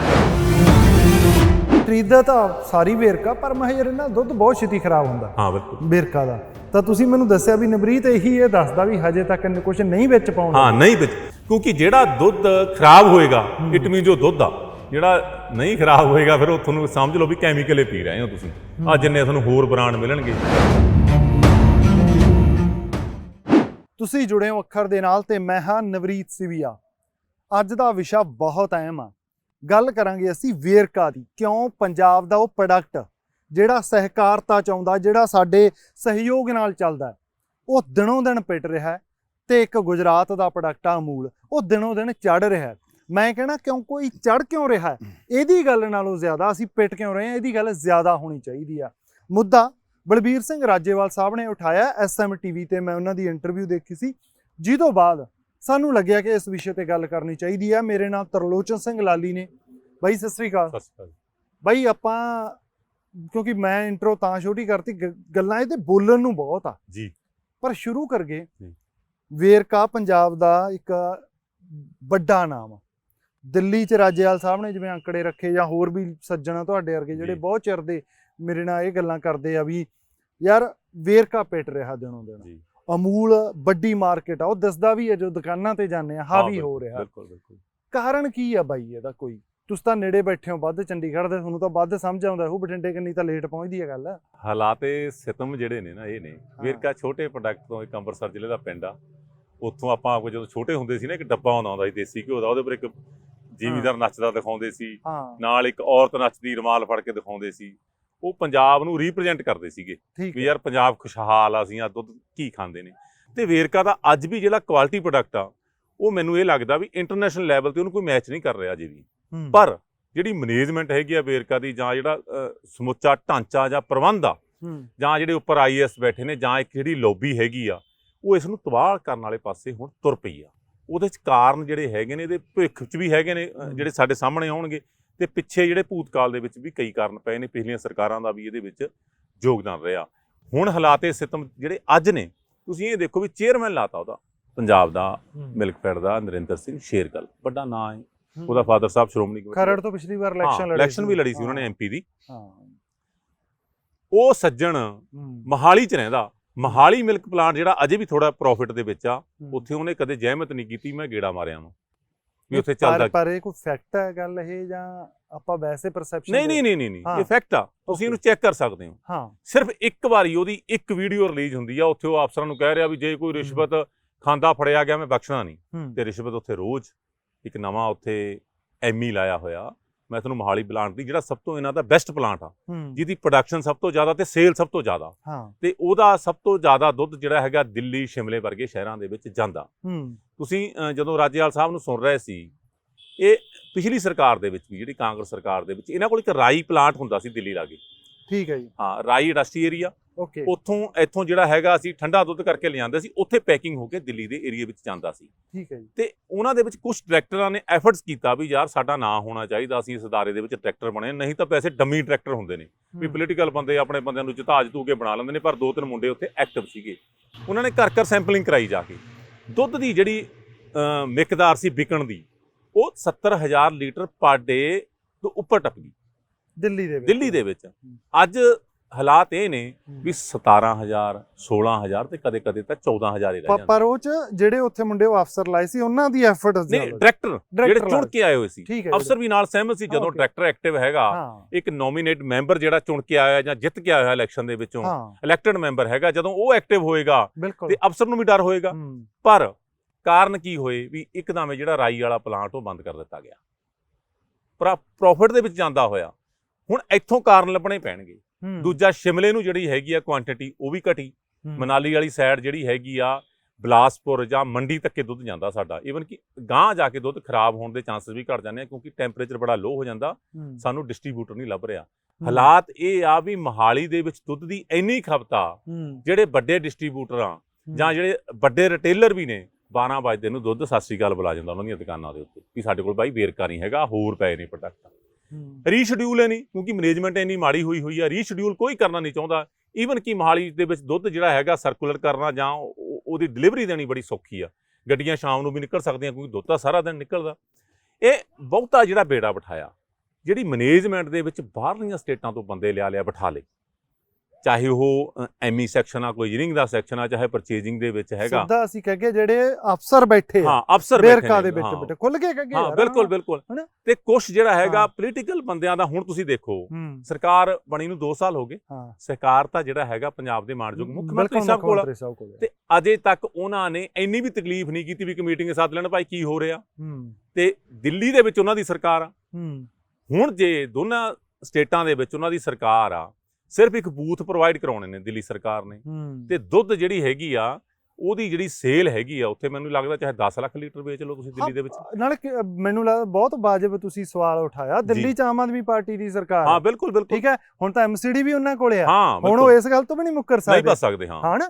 ਖਰੀਦਦਾ ਤਾਂ ਸਾਰੀ ਵੇਰਕਾ ਪਰ ਮੈਂ ਯਾਰ ਇਹਨਾਂ ਦੁੱਧ ਬਹੁਤ ਛੇਤੀ ਖਰਾਬ ਹੁੰਦਾ। ਹਾਂ ਬਿਲਕੁਲ। ਵੇਰਕਾ ਦਾ। ਤਾਂ ਤੁਸੀਂ ਮੈਨੂੰ ਦੱਸਿਆ ਵੀ ਨਵਰੀਤ ਇਹੀ ਇਹ ਦੱਸਦਾ ਵੀ ਹਜੇ ਤੱਕ ਕੁਝ ਨਹੀਂ ਵਿੱਚ ਪਾਉਣਾ ਹਾਂ ਨਹੀਂ ਵਿੱਚ। ਕਿਉਂਕਿ ਜਿਹੜਾ ਦੁੱਧ ਖਰਾਬ ਹੋਏਗਾ ਇਟ ਮੀਨ ਜੋ ਦੁੱਧ ਆ ਜਿਹੜਾ ਨਹੀਂ ਖਰਾਬ ਹੋਏਗਾ ਫਿਰ ਉਹ ਤੁਹਾਨੂੰ ਸਮਝ ਲਓ ਵੀ ਕੈਮੀਕਲ ਹੀ ਪੀ ਰਹੇ ਹੋ ਤੁਸੀਂ। ਆ ਜਿੰਨੇ ਤੁਹਾਨੂੰ ਹੋਰ ਬ੍ਰਾਂਡ ਮਿਲਣਗੇ। ਤੁਸੀਂ ਜੁੜੇ ਹੋ ਅੱਖਰ ਦੇ ਨਾਲ ਤੇ ਮੈਂ ਹਾਂ ਨਵਰੀਤ ਸਿਵੀਆ। ਅੱਜ ਦਾ ਵਿਸ਼ਾ ਬਹੁਤ ਅਹਿਮ ਆ। ਗੱਲ ਕਰਾਂਗੇ ਅਸੀਂ ਵੇਰਕਾ ਦੀ ਕਿਉਂ ਪੰਜਾਬ ਦਾ ਉਹ ਪ੍ਰੋਡਕਟ ਜਿਹੜਾ ਸਹਿਕਾਰਤਾ ਚਾਹੁੰਦਾ ਜਿਹੜਾ ਸਾਡੇ ਸਹਿਯੋਗ ਨਾਲ ਚੱਲਦਾ ਉਹ ਦਿਨੋਂ ਦਿਨ ਪਿਟ ਰਿਹਾ ਤੇ ਇੱਕ ਗੁਜਰਾਤ ਦਾ ਪ੍ਰੋਡਕਟ ਆ ਅਮੂਲ ਉਹ ਦਿਨੋਂ ਦਿਨ ਚੜ ਰਿਹਾ ਮੈਂ ਕਹਿਣਾ ਕਿਉਂ? ਕੋਈ ਚੜ ਕਿਉਂ ਰਿਹਾ ਇਹਦੀ ਗੱਲ ਨਾਲੋਂ ਜ਼ਿਆਦਾ ਅਸੀਂ ਪਿੱਟ ਕਿਉਂ ਰਹੇ ਹਾਂ? ਇਹਦੀ ਗੱਲ ਜ਼ਿਆਦਾ ਹੋਣੀ ਚਾਹੀਦੀ ਆ। ਮੁੱਦਾ ਬਲਬੀਰ ਸਿੰਘ ਰਾਜੇਵਾਲ ਸਾਹਿਬ ਨੇ ਉਠਾਇਆ ਐਸਐਮ ਟੀਵੀ ਤੇ ਮੈਂ ਉਹਨਾਂ ਦੀ ਇੰਟਰਵਿਊ ਦੇਖੀ ਸੀ। ਜਿਹਦੋਂ ਬਾਅਦ ਸਾਨੂੰ ਲੱਗਿਆ ਕਿ ਇਸ ਵਿਸ਼ੇ ਤੇ ਗੱਲ ਕਰਨੀ ਚਾਹੀਦੀ ਆ। ਮੇਰੇ ਨਾਲ ਤਰਲੋਚਨ ਸਿੰਘ ਲਾਲੀ ਨੇ। ਬਾਈ ਸਤਿ ਸ੍ਰੀ ਅਕਾਲ। ਸਤਿ ਸ਼੍ਰੀ ਅਕਾਲ। ਬਾਈ ਆਪਾਂ ਕਿਉਂਕਿ ਮੈਂ ਇੰਟਰੋ ਤਾਂ ਛੋਟੀ ਕਰਤੀ ਗੱਲਾਂ ਇਹ ਤੇ ਬੋਲਣ ਨੂੰ ਬਹੁਤ ਆ। ਜੀ। ਪਰ ਸ਼ੁਰੂ ਕਰਗੇ। ਜੀ। ਵੇਰਕਾ ਪੰਜਾਬ ਦਾ ਇੱਕ ਵੱਡਾ ਨਾਮ ਆ। ਦਿੱਲੀ ਚ ਰਾਜੇਵਾਲ ਸਾਹਿਬ ਨੇ ਜਿਵੇਂ ਅੰਕੜੇ ਰੱਖੇ ਜਾਂ ਹੋਰ ਵੀ ਸੱਜਣ ਤੁਹਾਡੇ ਵਰਗੇ ਜਿਹੜੇ। ਬਹੁਤ ਚਿਰ ਦੇ ਮੇਰੇ ਨਾਲ ਇਹ ਗੱਲਾਂ ਕਰਦੇ ਆ ਵੀ ਯਾਰ ਵੇਰਕਾ ਪਿੱਟ ਰਿਹਾ ਦਿਨੋਂ ਦਿਨ। ਜੀ। ਅਮੂਲ ਵੱਡੀ ਮਾਰਕੀਟ ਆ। ਉਹ ਦਿਸਦਾ ਵੀ ਹੈ ਜੋ ਦੁਕਾਨਾਂ ਤੇ ਜਾਂਦੇ ਆ ਹਾਵੀ ਹੋ ਰਿਹਾ। ਬਿਲਕੁਲ ਬਿਲਕੁਲ। ਕਾਰਨ ਕੀ ਆ ਬਾਈ ਇਹਦਾ ਕੋਈ? ਤੁਸੀਂ ਤਾਂ ਨੇੜੇ ਬੈਠੇ ਹੋ ਵੱਧ ਚੰਡੀਗੜ੍ਹ ਦੇ ਤੁਹਾਨੂੰ ਤਾਂ ਵੱਧ ਸਮਝ ਆਉਂਦਾ ਉਹ ਬਠਿੰਡੇ ਕਿੰਨੀ ਤਾਂ ਲੇਟ ਪਹੁੰਚਦੀ ਹੈ ਗੱਲ। ਹਾਲਾਤੇ ਸਿਤਮ ਜਿਹੜੇ ਨੇ ਨਾ ਇਹ ਨੇ। ਵੇਰਕਾ ਛੋਟੇ ਪ੍ਰੋਡਕਟ ਤੋਂ ਇੱਕ ਅੰਮ੍ਰਿਤਸਰ ਜ਼ਿਲ੍ਹੇ ਦਾ ਪਿੰਡ ਆ। ਉੱਥੋਂ ਆਪਾਂ ਆਪਕੋ ਜਦੋਂ ਛੋਟੇ ਹੁੰਦੇ ਸੀ ਨਾ ਇੱਕ ਡੱਬਾ ਆਉਂਦਾ ਹੁੰਦਾ ਸੀ ਦੇਸੀ ਘਿਓ ਦਾ ਉਹਦੇ ਉੱਪਰ ਇੱਕ ਜ਼ਿਮੀਦਾਰ ਨੱਚਦਾ ਦਿਖਾਉਂਦੇ ਸੀ। ਨਾਲ ਇੱਕ ਔਰਤ ਨੱਚਦੀ ਰਮਾਲ ਫੜ ਕੇ ਦਿਖਾਉਂਦੇ ਸੀ। ਉਹ ਪੰਜਾਬ ਨੂੰ ਰਿਪਰੈਜ਼ੈਂਟ ਕਰਦੇ ਸੀਗੇ। ਵੀ ਯਾਰ ਪੰਜਾਬ ਖੁਸ਼ਹਾਲ ਆ ਅਸੀਂ ਆ ਦੁੱਧ ਕੀ ਖਾਂਦੇ ਨੇ। ਤੇ ਵੇਰਕਾ ਦਾ ਅੱਜ ਵੀ ਜਿਹੜਾ ਕੁਆਲਿਟੀ ਪ੍ਰੋਡਕਟ ਆ ਉਹ ਮੈਨੂੰ ਇਹ ਲੱਗਦਾ ਵੀ ਇੰਟਰਨੈਸ਼ਨਲ ਲੈਵਲ ਤੇ ਉਹਨੂੰ ਕੋਈ ਮੈਚ ਨਹੀਂ ਕਰ ਰਿਹਾ ਅਜੇ ਵੀ। ਪਰ ਜਿਹੜੀ ਮੈਨੇਜਮੈਂਟ ਹੈਗੀ ਆ ਵੇਰਕਾ ਦੀ ਜਾਂ ਜਿਹੜਾ ਸਮੁੱਚਾ ਢਾਂਚਾ ਜਾਂ ਪ੍ਰਬੰਧ ਆ ਜਾਂ ਜਿਹੜੇ ਉੱਪਰ ਆਈਐਸ ਬੈਠੇ ਨੇ ਜਾਂ ਇੱਕ ਜਿਹੜੀ ਲੌਬੀ ਹੈਗੀ ਆ ਉਹ ਇਸ ਨੂੰ ਤਬਾਹ ਕਰਨ ਵਾਲੇ ਪਾਸੇ ਹੁਣ ਤੁਰ ਪਈ ਆ। ਉਹਦੇ ਚ ਕਾਰਨ ਜਿਹੜੇ ਹੈਗੇ ਨੇ ਇਹਦੇ ਭਵਿੱਖ ਚ ਵੀ ਹੈਗੇ ਨੇ ਜਿਹੜੇ ਸਾਡੇ ਸਾਹਮਣੇ ਆਉਣਗੇ ਤੇ ਪਿੱਛੇ ਜਿਹੜੇ ਭੂਤਕਾਲ ਦੇ ਵਿੱਚ ਵੀ ਕਈ ਕਾਰਨ ਪਏ ਨੇ ਪਿਛਲੀਆਂ ਸਰਕਾਰਾਂ ਦਾ ਵੀ ਇਹਦੇ ਵਿੱਚ ਯੋਗਦਾਨ ਰਿਹਾ। ਹੁਣ ਹਾਲਾਤੇ ਸਿਤਮ ਜਿਹੜੇ ਅੱਜ ਨੇ ਤੁਸੀਂ ਇਹ ਦੇਖੋ ਵੀ ਚੇਅਰਮੈਨ ਲਾਤਾ ਉਹਦਾ। ਪੰਜਾਬ ਦਾ ਮਿਲਕਫੈਡ ਦਾ ਨਰਿੰਦਰ ਸਿੰਘ ਸ਼ੇਰਗਲ। ਵੱਡਾ ਨਾਂ ਹੈ। ਉਹਦਾ ਫਾਦਰ ਸਾਹਿਬ ਸ਼੍ਰੋਮਣੀ ਕਮੇਟੀ ਖਰੜ ਤੋਂ ਪਿਛਲੀ ਵਾਰ ਇਲੈਕਸ਼ਨ ਲੜੀ ਇਲੈਕਸ਼ਨ ਵੀ ਲੜੀ ਸੀ ਉਹਨਾਂ ਨੇ ਐਮਪੀ ਦੀ। ਹਾਂ। ਉਹ ਸੱਜਣ ਮਹਾਲੀ ਚ ਰਹਿੰਦਾ। ਮਹਾਲੀ ਮਿਲਕ ਪਲਾਂਟ ਜਿਹੜਾ ਅਜੇ ਵੀ ਥੋੜਾ ਪ੍ਰੋਫਿਟ ਦੇ ਵਿੱਚ ਆ। ਉੱਥੇ ਉਹਨੇ ਕਦੇ ਜ਼ਹਿਮਤ ਨਹੀਂ ਕੀਤੀ ਮੈਂ ਗੇੜਾ ਮਾਰਿਆ ਉਹਨੂੰ। ਵੀ ਉੱਥੇ ਚੱਲਦਾ ਪਰ ਇਹ ਕੋਈ ਫੈਕਟ ਹੈ ਗੱਲ ਇਹ ਜਾਂ ਆਪਾਂ ਵੈਸੇ ਪਰਸੈਪਸ਼ਨ ਨਹੀਂ ਨਹੀਂ ਨਹੀਂ ਨਹੀਂ। ਇਹ ਫੈਕਟ ਆ। ਤੁਸੀਂ ਇਹਨੂੰ ਚੈੱਕ ਕਰ ਸਕਦੇ ਹੋ। ਹਾਂ। ਸਿਰਫ ਇੱਕ ਵਾਰੀ ਉਹਦੀ ਇੱਕ ਵੀਡੀਓ ਰਿਲੀਜ਼ ਹੁੰਦੀ ਆ ਉੱਥੇ ਉਹ ਅਫਸਰਾਂ ਨੂੰ ਕਹਿ ਰਿਹਾ ਵੀ ਜੇ ਕੋਈ ਰਿਸ਼ਵਤ ਖਾਂਦਾ ਫੜਿਆ ਗਿਆ ਮੈਂ ਬਖਸ਼ਣਾ ਨਹੀਂ। ਤੇ ਰਿਸ਼ਵਤ ਉੱਥੇ ਰੋਜ਼ ਇੱਕ ਨਵਾਂ ਉੱਥੇ ਐਮੀ ਲਾਇਆ ਹੋਇਆ। ਮੈਂ ਤੁਹਾਨੂੰ ਮਹਾਲੀ ਪਲਾਂਟ ਦੀ ਜਿਹੜਾ ਸਭ ਤੋਂ ਇਹਨਾਂ ਦਾ ਬੈਸਟ ਪਲਾਂਟ ਆ ਜਿਹਦੀ ਪ੍ਰੋਡਕਸ਼ਨ ਸਭ ਤੋਂ ਜ਼ਿਆਦਾ ਤੇ ਸੇਲ ਸਭ ਤੋਂ ਜ਼ਿਆਦਾ। ਤੇ ਉਹਦਾ ਸਭ ਤੋਂ ਜ਼ਿਆਦਾ ਦੁੱਧ ਜਿਹੜਾ ਹੈਗਾ ਦਿੱਲੀ ਸ਼ਿਮਲੇ ਵਰਗੇ ਸ਼ਹਿਰਾਂ ਦੇ ਵਿੱਚ ਜਾਂਦਾ। ਤੁਸੀਂ ਜਦੋਂ ਰਾਜੇਵਾਲ ਸਾਹਿਬ ਨੂੰ ਸੁਣ ਰਹੇ ਸੀ ਇਹ ਪਿਛਲੀ ਸਰਕਾਰ ਦੇ ਵਿੱਚ ਵੀ ਜਿਹੜੀ ਕਾਂਗਰਸ ਸਰਕਾਰ ਦੇ ਵਿੱਚ ਇਹਨਾਂ ਕੋਲ ਇੱਕ ਰਾਈ ਪਲਾਂਟ ਹੁੰਦਾ ਸੀ ਦਿੱਲੀ ਲਾਗੇ। ਠੀਕ ਹੈ ਜੀ। ਹਾਂ ਰਾਈ ਇੰਡਸਟਰੀ ਏਰੀਆ ਓਕੇ ਉੱਥੋਂ ਇੱਥੋਂ ਜਿਹੜਾ ਹੈਗਾ ਅਸੀਂ ਠੰਡਾ ਦੁੱਧ ਕਰਕੇ ਲਿਆਂਦੇ ਸੀ ਉੱਥੇ ਪੈਕਿੰਗ ਹੋ ਕੇ ਦਿੱਲੀ ਦੇ ਏਰੀਆ ਵਿੱਚ ਜਾਂਦਾ ਸੀ। ਠੀਕ ਹੈ ਜੀ। ਤੇ ਉਹਨਾਂ ਦੇ ਵਿੱਚ ਕੁਝ ਡਾਇਰੈਕਟਰਾਂ ਨੇ ਐਫਰਟਸ ਕੀਤਾ ਵੀ ਯਾਰ ਸਾਡਾ ਨਾਂ ਹੋਣਾ ਚਾਹੀਦਾ ਅਸੀਂ ਇਸ ਅਦਾਰੇ ਦੇ ਵਿੱਚ ਡਾਇਰੈਕਟਰ ਬਣੇ। ਨਹੀਂ ਤਾਂ ਪੈਸੇ ਡੰਮੀ ਡਾਇਰੈਕਟਰ ਹੁੰਦੇ ਨੇ। ਵੀ ਪੋਲੀਟੀਕਲ ਬੰਦੇ ਆਪਣੇ ਬੰਦਿਆਂ ਨੂੰ ਜਿਤਾਜ ਤੂ ਕੇ ਬਣਾ ਲੈਂਦੇ ਨੇ ਪਰ ਦੋ ਤਿੰਨ ਮੁੰਡੇ ਉੱਥੇ ਐਕਟਿਵ ਸੀਗੇ। ਉਹਨਾਂ ਨੇ ਘਰ ਘਰ ਸੈਂਪਲਿੰਗ ਕਰਾਈ ਜਾ ਕੇ। ਦੁੱਧ ਦੀ ਜਿਹੜੀ ਮਿਕਦਾਰ ਸੀ ਵਿਕਣ ਦੀ ਉਹ 70000 ਲੀਟਰ ਪਰ ਡੇ ਤੋਂ ਉੱਪਰ ਟੱਪ ਗਈ। ਦਿੱਲੀ ਦੇ ਵਿੱਚ। ਦਿੱਲੀ ਦੇ ਵਿੱਚ। ਅੱਜ ਹਾਲਾਤ ਇਹ ਨੇ ਵੀ 17000 16000 ਤੇ ਕਦੇ ਕਦੇ ਤਾਂ 14000 ਹੀ ਰਹਿ ਜਾਂਦੇ। ਪਰ ਉਹ ਚ ਜਿਹੜੇ ਉੱਥੇ ਮੁੰਡੇ ਉਹ ਅਫਸਰ ਲਾਏ ਸੀ ਉਹਨਾਂ ਦੀ ਐਫਰਟ ਨਹੀਂ ਡਾਇਰੈਕਟਰ ਜਿਹੜੇ ਚੁਣ। ਕੇ ਆਏ ਹੋਏ ਸੀ। ਅਫਸਰ ਵੀ ਨਾਲ ਸਹਿਮਤ ਸੀ ਜਦੋਂ. ਡਾਇਰੈਕਟਰ ਐਕਟਿਵ ਹੈਗਾ ਇੱਕ ਨੋਮੀਨੇਟ ਮੈਂਬਰ ਜਿਹੜਾ ਚੁਣ ਕੇ ਆਇਆ ਜਾਂ ਜਿੱਤ ਕੇ ਆਇਆ ਇਲੈਕਸ਼ਨ ਦੇ ਵਿੱਚੋਂ ਇਲੈਕਟਡ ਮੈਂਬਰ ਹੈਗਾ ਜਦੋਂ ਉਹ ਐਕਟਿਵ ਹੋਏਗਾ ਤੇ ਅਫਸਰ ਨੂੰ ਵੀ ਡਰ ਹੋਏਗਾ। ਪਰ ਕਾਰਨ ਕੀ ਹੋਏ ਵੀ ਇੱਕਦਮ ਜਿਹੜਾ ਰਾਈ ਵਾਲਾ ਪਲਾਂਟ ਉਹ ਬੰਦ ਕਰ ਦਿੱਤਾ ਗਿਆ। ਪਰ ਪ੍ਰੋਫਿਟ ਦੇ ਵਿੱਚ ਜਾਂਦਾ ਹੋਇਆ। ਹੁਣ ਇੱਥੋਂ ਕਾਰਨ ਲੱਭਣੇ ਪੈਣਗੇ। ਦੂਜਾ ਸ਼ਿਮਲੇ ਨੂੰ ਜਿਹੜੀ ਹੈਗੀ ਆ ਕੁਆਂਟੀਟੀ ਉਹ ਵੀ ਘਟੀ। ਮਨਾਲੀ ਵਾਲੀ ਸਾਈਡ ਜਿਹੜੀ ਹੈਗੀ ਆ ਬਲਾਸਪੁਰ ਜਾਂ ਮੰਡੀ ਤੱਕੇ ਦੁੱਧ ਜਾਂਦਾ ਸਾਡਾ। ਈਵਨ ਕਿ ਗਾਂ ਜਾ ਕੇ ਦੁੱਧ ਖਰਾਬ ਹੋਣ ਦੇ ਚਾਂਸਸ ਵੀ ਘਟ ਜਾਂਦੇ ਆ ਕਿਉਂਕਿ ਟੈਂਪਰੇਚਰ ਬੜਾ ਲੋ ਹੋ ਜਾਂਦਾ। ਸਾਨੂੰ ਡਿਸਟ੍ਰੀਬਿਊਟਰ ਨਹੀਂ ਲੱਭ ਰਿਹਾ। ਹਾਲਾਤ ਇਹ ਆ ਵੀ ਮਹਾਲੀ ਦੇ ਵਿੱਚ ਦੁੱਧ ਦੀ ਇੰਨੀ ਖਪਤ ਜਿਹੜੇ ਵੱਡੇ ਡਿਸਟ੍ਰੀਬਿਊਟਰ ਜਾਂ ਜਿਹੜੇ ਵੱਡੇ ਰਿਟੇਲਰ ਵੀ ਨੇ 12 ਵਜੇ ਨੂੰ ਦੁੱਧ ਸਤਿ ਸ੍ਰੀ ਅਕਾਲ ਬੁਲਾ ਜਾਂਦਾ ਉਹਨਾਂ ਦੀਆਂ ਦੁਕਾਨਾਂ ਦੇ ਉੱਤੇ ਵੀ ਸਾਡੇ ਕੋਲ ਬਾਈ ਵੇਰਕਾ ਨਹੀਂ ਹੈਗਾ ਹੋਰ ਪਏ ਨੇ ਪ੍ਰੋਡਕਟ ਰੀਸ਼ਡਿਊਲ ਹੈ ਨਹੀਂ, ਕਿਉਂਕਿ ਮੈਨੇਜਮੈਂਟ ਇੰਨੀ ਮਾੜੀ ਹੋਈ ਹੋਈ ਆ ਰੀਸ਼ਡਿਊਲ ਕੋਈ ਕਰਨਾ ਨਹੀਂ ਚਾਹੁੰਦਾ। ਈਵਨ ਕਿ ਮਹਾਲੀ ਦੇ ਵਿੱਚ ਦੁੱਧ ਜਿਹੜਾ ਹੈਗਾ ਸਰਕੂਲਰ ਕਰਨਾ ਜਾਂ ਉਹਦੀ ਡਿਲੀਵਰੀ ਦੇਣੀ ਬੜੀ ਸੌਖੀ ਆ। ਗੱਡੀਆਂ ਸ਼ਾਮ ਨੂੰ ਵੀ ਨਿਕਲ ਸਕਦੀਆਂ, ਕਿਉਂਕਿ ਦੁੱਧ ਤਾਂ ਸਾਰਾ ਦਿਨ ਨਿਕਲਦਾ। ਇਹ ਬਹੁਤਾ ਜਿਹੜਾ ਬੇੜਾ ਬਿਠਾਇਆ, ਜਿਹੜੀ ਮੈਨੇਜਮੈਂਟ ਦੇ ਵਿੱਚ ਬਾਹਰਲੀਆਂ ਸਟੇਟਾਂ ਤੋਂ ਬੰਦੇ ਲਿਆ ਲਿਆ ਬਿਠਾ ਲਏ। ਚਾਹੇ ਉਹ ਐਮਈ ਸੈਕਸ਼ਨ ਆ ਕੋਈ ਇੰਜੀਨੀਅਰਿੰਗ ਦਾ ਸੈਕਸ਼ਨ ਆ ਚਾਹੇ ਪਰਚੇਜ਼ਿੰਗ ਦੇ ਵਿੱਚ ਹੈਗਾ। ਸਿੱਧਾ ਅਸੀਂ ਕਹਗੇ ਜਿਹੜੇ ਅਫਸਰ ਬੈਠੇ ਹਾਂ ਅਫਸਰ ਬੈਠੇ ਵੇਰਕਾ ਨੇ, ਦੇ ਵਿੱਚ। ਬੈਠੇ ਖੁੱਲ ਕੇ ਕਹਗੇ ਹਾਂ ਬਿਲਕੁਲ ਬਿਲਕੁਲ? ਤੇ ਕੁਝ ਜਿਹੜਾ ਹੈਗਾ। ਪੋਲੀਟੀਕਲ ਬੰਦਿਆਂ ਦਾ ਹੁਣ ਤੁਸੀਂ ਦੇਖੋ ਸਰਕਾਰ ਬਣੀ ਨੂੰ 2 ਸਾਲ ਹੋ ਗਏ। ਸਰਕਾਰ ਤਾਂ ਜਿਹੜਾ ਹੈਗਾ ਪੰਜਾਬ ਦੇ ਮਾਨਯੋਗ ਮੁੱਖ ਮੰਤਰੀ ਸਾਹਿਬ ਕੋਲ। ਤੇ ਅਜੇ ਤੱਕ ਉਹਨਾਂ ਨੇ ਇੰਨੀ ਵੀ ਤਕਲੀਫ ਨਹੀਂ ਕੀਤੀ ਵੀ ਇੱਕ ਮੀਟਿੰਗ ਸੱਦ ਲੈਣ ਭਾਈ ਕੀ ਹੋ ਰਿਹਾ? ਤੇ ਦਿੱਲੀ ਦੇ ਵਿੱਚ ਉਹਨਾਂ ਦੀ ਸਰਕਾਰ ਆ। ਹੁਣ ਜੇ ਦੋਨਾਂ ਸਟੇਟਾਂ ਦੇ ਵਿੱਚ ਉਹਨਾਂ ਦੀ ਸਰਕਾਰ ਆ ਸਿਰਫ ਇੱਕ ਬੂਥ ਪ੍ਰੋਵਾਈਡ ਕਰਾਉਣੇ ਨੇ ਦਿੱਲੀ ਸਰਕਾਰ ਨੇ। ਹੂੰ। ਤੇ ਦੁੱਧ ਜਿਹੜੀ ਹੈਗੀ ਆ ਉਹਦੀ ਜਿਹੜੀ ਸੇਲ ਹੈਗੀ ਆ ਉੱਥੇ ਮੈਨੂੰ ਲੱਗਦਾ ਚਾਹੇ 10 ਲੱਖ ਲੀਟਰ ਵੇਚ ਲਓ ਤੁਸੀਂ ਦਿੱਲੀ ਦੇ ਵਿੱਚ। ਨਾਲ ਮੈਨੂੰ ਲੱਗਦਾ ਬਹੁਤ ਵਾਜਬ ਤੁਸੀਂ ਸਵਾਲ ਉਠਾਇਆ ਦਿੱਲੀ ਚ ਆਮ ਆਦਮੀ ਪਾਰਟੀ ਦੀ ਸਰਕਾਰ। ਹਾਂ ਹੈ। ਬਿਲਕੁਲ ਬਿਲਕੁਲ। ਠੀਕ ਹੈ? ਹੁਣ ਤਾਂ ਐਮਸੀਡੀ ਵੀ ਉਹਨਾਂ ਕੋਲੇ ਆ। ਹਾਂ ਹੁਣ ਉਹ ਇਸ ਗੱਲ ਤੋਂ ਵੀ ਨਹੀਂ ਮੁੱਕਰ ਨਹੀਂ ਸਕਦੇ। ਬਚ ਸਕਦੇ ਹਾਂ। ਹਨਾ?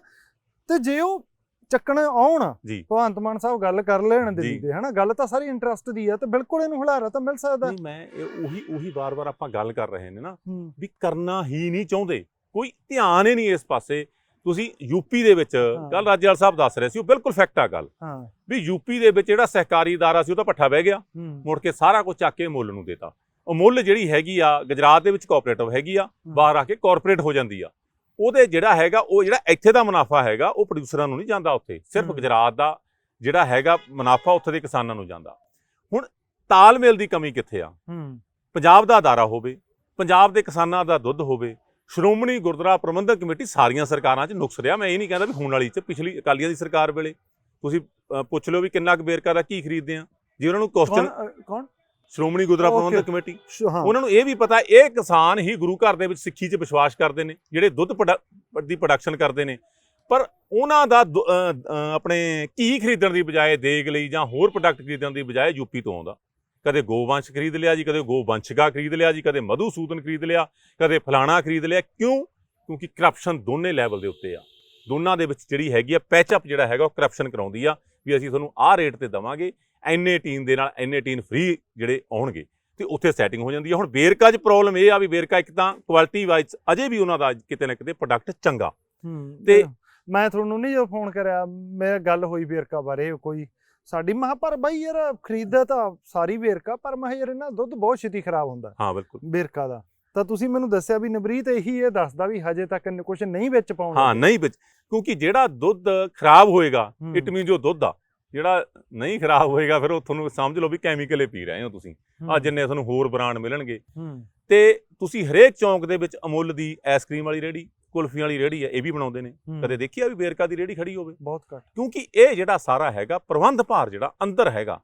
ਤੇ ਜੇ ਉਹ ਚੱਕਣ ਆਉਣ ਜੀ। ਭਗਵੰਤ ਮਾਨ ਸਾਹਿਬ ਗੱਲ ਕਰ ਲੈਣ ਦਿੱਲੀ। ਦੇ ਹਨਾ? ਗੱਲ ਤਾਂ ਸਾਰੀ ਇੰਟਰਸਟ ਦੀ ਆ ਤੇ ਬਿਲਕੁਲ ਇਹਨੂੰ ਹੁਲਾਰਾ ਤਾਂ ਮਿਲ ਸਕਦਾ। ਨਹੀਂ ਮੈਂ ਇਹ ਉਹੀ ਉਹੀ ਵਾਰ-ਵਾਰ ਆਪਾਂ ਗੱਲ ਕਰ ਰਹੇ ਨੇ ਨਾ ਵੀ ਕਰਨਾ ਹੀ ਨਹੀਂ ਚਾਹੁੰਦੇ। ਕੋਈ ਧਿਆਨ ਹੀ ਨਹੀਂ ਇਸ ਪਾਸੇ। ਤੁਸੀਂ ਯੂਪੀ ਦੇ ਵਿੱਚ ਕੱਲ ਰਾਜੇਵਾਲ ਸਾਹਿਬ ਦੱਸ ਰਹੇ ਸੀ ਉਹ ਬਿਲਕੁਲ ਫੈਕਟ ਆ ਗੱਲ। ਵੀ ਯੂਪੀ ਦੇ ਵਿੱਚ ਜਿਹੜਾ ਸਹਿਕਾਰੀ ਅਦਾਰਾ ਸੀ ਉਹ ਤਾਂ ਪੱਠਾ ਬਹਿ ਗਿਆ। ਮੁੜ ਕੇ ਸਾਰਾ ਕੁਝ ਚੱਕ ਕੇ ਮੁੱਲ ਨੂੰ ਦੇਤਾ। ਉਹ ਮੁੱਲ ਜਿਹੜੀ ਹੈਗੀ ਆ ਗੁਜਰਾਤ ਦੇ ਵਿੱਚ ਕੋਆਪਰੇਟਿਵ ਹੈਗੀ ਆ ਬਾਹਰ ਆ ਕੇ ਕਾਰਪੋਰੇਟ ਹੋ ਜਾਂਦੀ ਆ। ਉਹਦੇ ਜਿਹੜਾ ਹੈਗਾ ਉਹ ਜਿਹੜਾ ਇੱਥੇ ਦਾ ਮੁਨਾਫਾ ਹੈਗਾ ਉਹ ਪ੍ਰੋਡਿਊਸਰਾਂ ਨੂੰ ਨਹੀਂ ਜਾਂਦਾ ਉੱਥੇ। ਸਿਰਫ। ਗੁਜਰਾਤ ਦਾ ਜਿਹੜਾ ਹੈਗਾ ਮੁਨਾਫਾ ਉੱਥੇ ਦੇ ਕਿਸਾਨਾਂ ਨੂੰ ਜਾਂਦਾ। ਹੁਣ ਤਾਲਮੇਲ ਦੀ ਕਮੀ ਕਿੱਥੇ ਆ? ਹੂੰ। ਪੰਜਾਬ ਦਾ ਅਦਾਰਾ ਹੋਵੇ ਪੰਜਾਬ ਦੇ ਕਿਸਾਨਾਂ ਦਾ ਦੁੱਧ ਹੋਵੇ ਸ਼੍ਰੋਮਣੀ ਗੁਰਦੁਆਰਾ ਪ੍ਰਬੰਧਕ ਕਮੇਟੀ ਸਾਰੀਆਂ ਸਰਕਾਰਾਂ 'ਚ ਨੁਕਸ ਰਿਹਾ। ਮੈਂ ਇਹ ਨਹੀਂ ਕਹਿੰਦਾ ਵੀ ਹੁਣ ਵਾਲੀ 'ਚ ਪਿਛਲੀ ਅਕਾਲੀਆਂ ਦੀ ਸਰਕਾਰ ਵੇਲੇ। ਤੁਸੀਂ ਪੁੱਛ ਲਓ ਵੀ ਕਿੰਨਾ ਕੁ ਵੇਰਕਾ ਦਾ ਕੀ ਖਰੀਦਦੇ ਆ? ਜੇ ਉਹਨਾਂ ਨੂੰ ਕੁਐਸਚਨ ਕੌਣ? ਸ਼੍ਰੋਮਣੀ ਗੁਰਦੁਆਰਾ. ਪ੍ਰਬੰਧਕ ਕਮੇਟੀ। ਉਹਨਾਂ ਨੂੰ ਇਹ ਵੀ ਪਤਾ ਇਹ ਕਿਸਾਨ ਹੀ ਗੁਰੂ ਘਰ ਦੇ ਵਿੱਚ ਸਿੱਖੀ 'ਚ ਵਿਸ਼ਵਾਸ ਕਰਦੇ ਨੇ ਜਿਹੜੇ ਦੁੱਧ ਦੀ ਪ੍ਰੋਡਕਸ਼ਨ ਕਰਦੇ ਨੇ। ਪਰ ਉਹਨਾਂ ਦਾ ਆਪਣੇ ਘੀ ਖਰੀਦਣ ਦੀ ਬਜਾਏ ਦੇਗ ਲਈ ਜਾਂ ਹੋਰ ਪ੍ਰੋਡਕਟ ਖਰੀਦਣ ਦੀ ਬਜਾਏ ਯੂਪੀ ਤੋਂ ਆਉਂਦਾ। ਕਦੇ ਗੋਵੰਸ਼ ਖਰੀਦ ਲਿਆ ਜੀ ਕਦੇ ਗੋਵੰਸ਼ਗਾ ਖਰੀਦ ਲਿਆ ਜੀ ਕਦੇ ਮਧੂਸੂਦਨ ਖਰੀਦ ਲਿਆ ਕਦੇ ਫਲਾਣਾ ਖਰੀਦ ਲਿਆ। ਕਿਉਂ? ਕਿਉਂਕਿ ਕਰਪਸ਼ਨ ਦੋਨੇ ਲੈਵਲ ਦੇ ਉੱਤੇ ਆ। ਦੋਨਾਂ ਦੇ ਵਿੱਚ ਜਿਹੜੀ ਹੈਗੀ ਆ ਪੈਚਅਪ ਜਿਹੜਾ ਹੈਗਾ ਉਹ ਕਰਪਸ਼ਨ ਕਰਾਉਂਦੀ ਆ ਵੀ ਅਸੀਂ ਤੁਹਾਨੂੰ ਆਹ ਰੇਟ ਤੇ ਦਵਾਂਗੇ। ਐਨੇ ਟੀਨ ਦੇ ਨਾਲ ਐਨੇ ਟੀਨ ਫ੍ਰੀ ਜਿਹੜੇ ਆਉਣਗੇ ਤੇ ਉੱਥੇ ਸੈਟਿੰਗ ਹੋ ਜਾਂਦੀ ਹੈ ਹੁਣ ਵੇਰਕਾ 'ਚ ਪ੍ਰੋਬਲਮ ਇਹ ਆ ਵੀ ਵੇਰਕਾ ਇੱਕ ਤਾਂ ਕੁਆਲਿਟੀ ਵਾਈਜ਼ ਅਜੇ ਵੀ ਉਹਨਾਂ ਦਾ ਕਿਤੇ ਨਾ ਕਿਤੇ ਪ੍ਰੋਡਕਟ ਚੰਗਾ। ਹੂੰ ਤੇ- ਮੈਂ ਤੁਹਾਨੂੰ ਨਹੀਂ ਜੋ ਫੋਨ ਕਰਿਆ ਮੈਂ ਗੱਲ ਹੋਈ ਵੇਰਕਾ ਬਾਰੇ ਕੋਈ ਸਾਡੀ ਮਹਾ ਪਰ ਬਾਈ ਯਾਰ ਖਰੀਦਦਾ ਤਾਂ ਸਾਰੀ ਵੇਰਕਾ ਪਰ ਮੈਂ ਯਾਰ ਇਹਨਾਂ ਦੁੱਧ ਬਹੁਤ ਛੇਤੀ ਖਰਾਬ ਹੁੰਦਾ ਹਾਂ ਬਿਲਕੁਲ। ਵੇਰਕਾ ਦਾ। ਤਾਂ ਤੁਸੀਂ ਮੈਨੂੰ ਦੱਸਿਆ ਵੀ ਨਵਰੀਤ ਇਹੀ ਇਹ ਦੱਸਦਾ ਵੀ ਹਜੇ ਤੱਕ ਕੁਝ ਨਹੀਂ ਵਿੱਚ ਪਾਉਣ ਹਾਂ ਨਹੀਂ ਵਿੱਚ ਕਿਉਂਕਿ ਜਿਹੜਾ ਦੁੱਧ ਖਰਾਬ ਹੋਏਗਾ। ਇਟ ਮੀਨ ਜੋ ਦੁੱਧ ਆ। ਜਿਹੜਾ ਨਹੀਂ ਖਰਾਬ ਹੋਏਗਾ ਫਿਰ ਉਹ ਤੁਹਾਨੂੰ ਸਮਝ ਲਓ ਵੀ ਕੈਮੀਕਲ ਹੀ ਪੀ ਰਹੇ ਹੋ ਤੁਸੀਂ। ਆ ਜਿੰਨੇ ਤੁਹਾਨੂੰ ਹੋਰ ਬ੍ਰਾਂਡ ਮਿਲਣਗੇ। ਤੇ ਤੁਸੀਂ ਹਰੇਕ ਚੌਂਕ ਦੇ ਵਿੱਚ ਅਮੁੱਲ ਦੀ ਆਈਸਕ੍ਰੀਮ ਵਾਲੀ ਰੇੜੀ ਕੁਲਫੀਆਂ ਵਾਲੀ ਰੇੜੀ ਹੈ ਇਹ ਵੀ ਬਣਾਉਂਦੇ ਨੇ। ਕਦੇ ਦੇਖਿਆ ਵੀ ਵੇਰਕਾ ਦੀ ਰੇੜੀ ਖੜੀ ਹੋਵੇ? ਬਹੁਤ ਘੱਟ। ਕਿਉਂਕਿ ਇਹ ਜਿਹੜਾ ਸਾਰਾ ਹੈਗਾ ਪ੍ਰਬੰਧ ਭਾਰ ਜਿਹੜਾ ਅੰਦਰ ਹੈਗਾ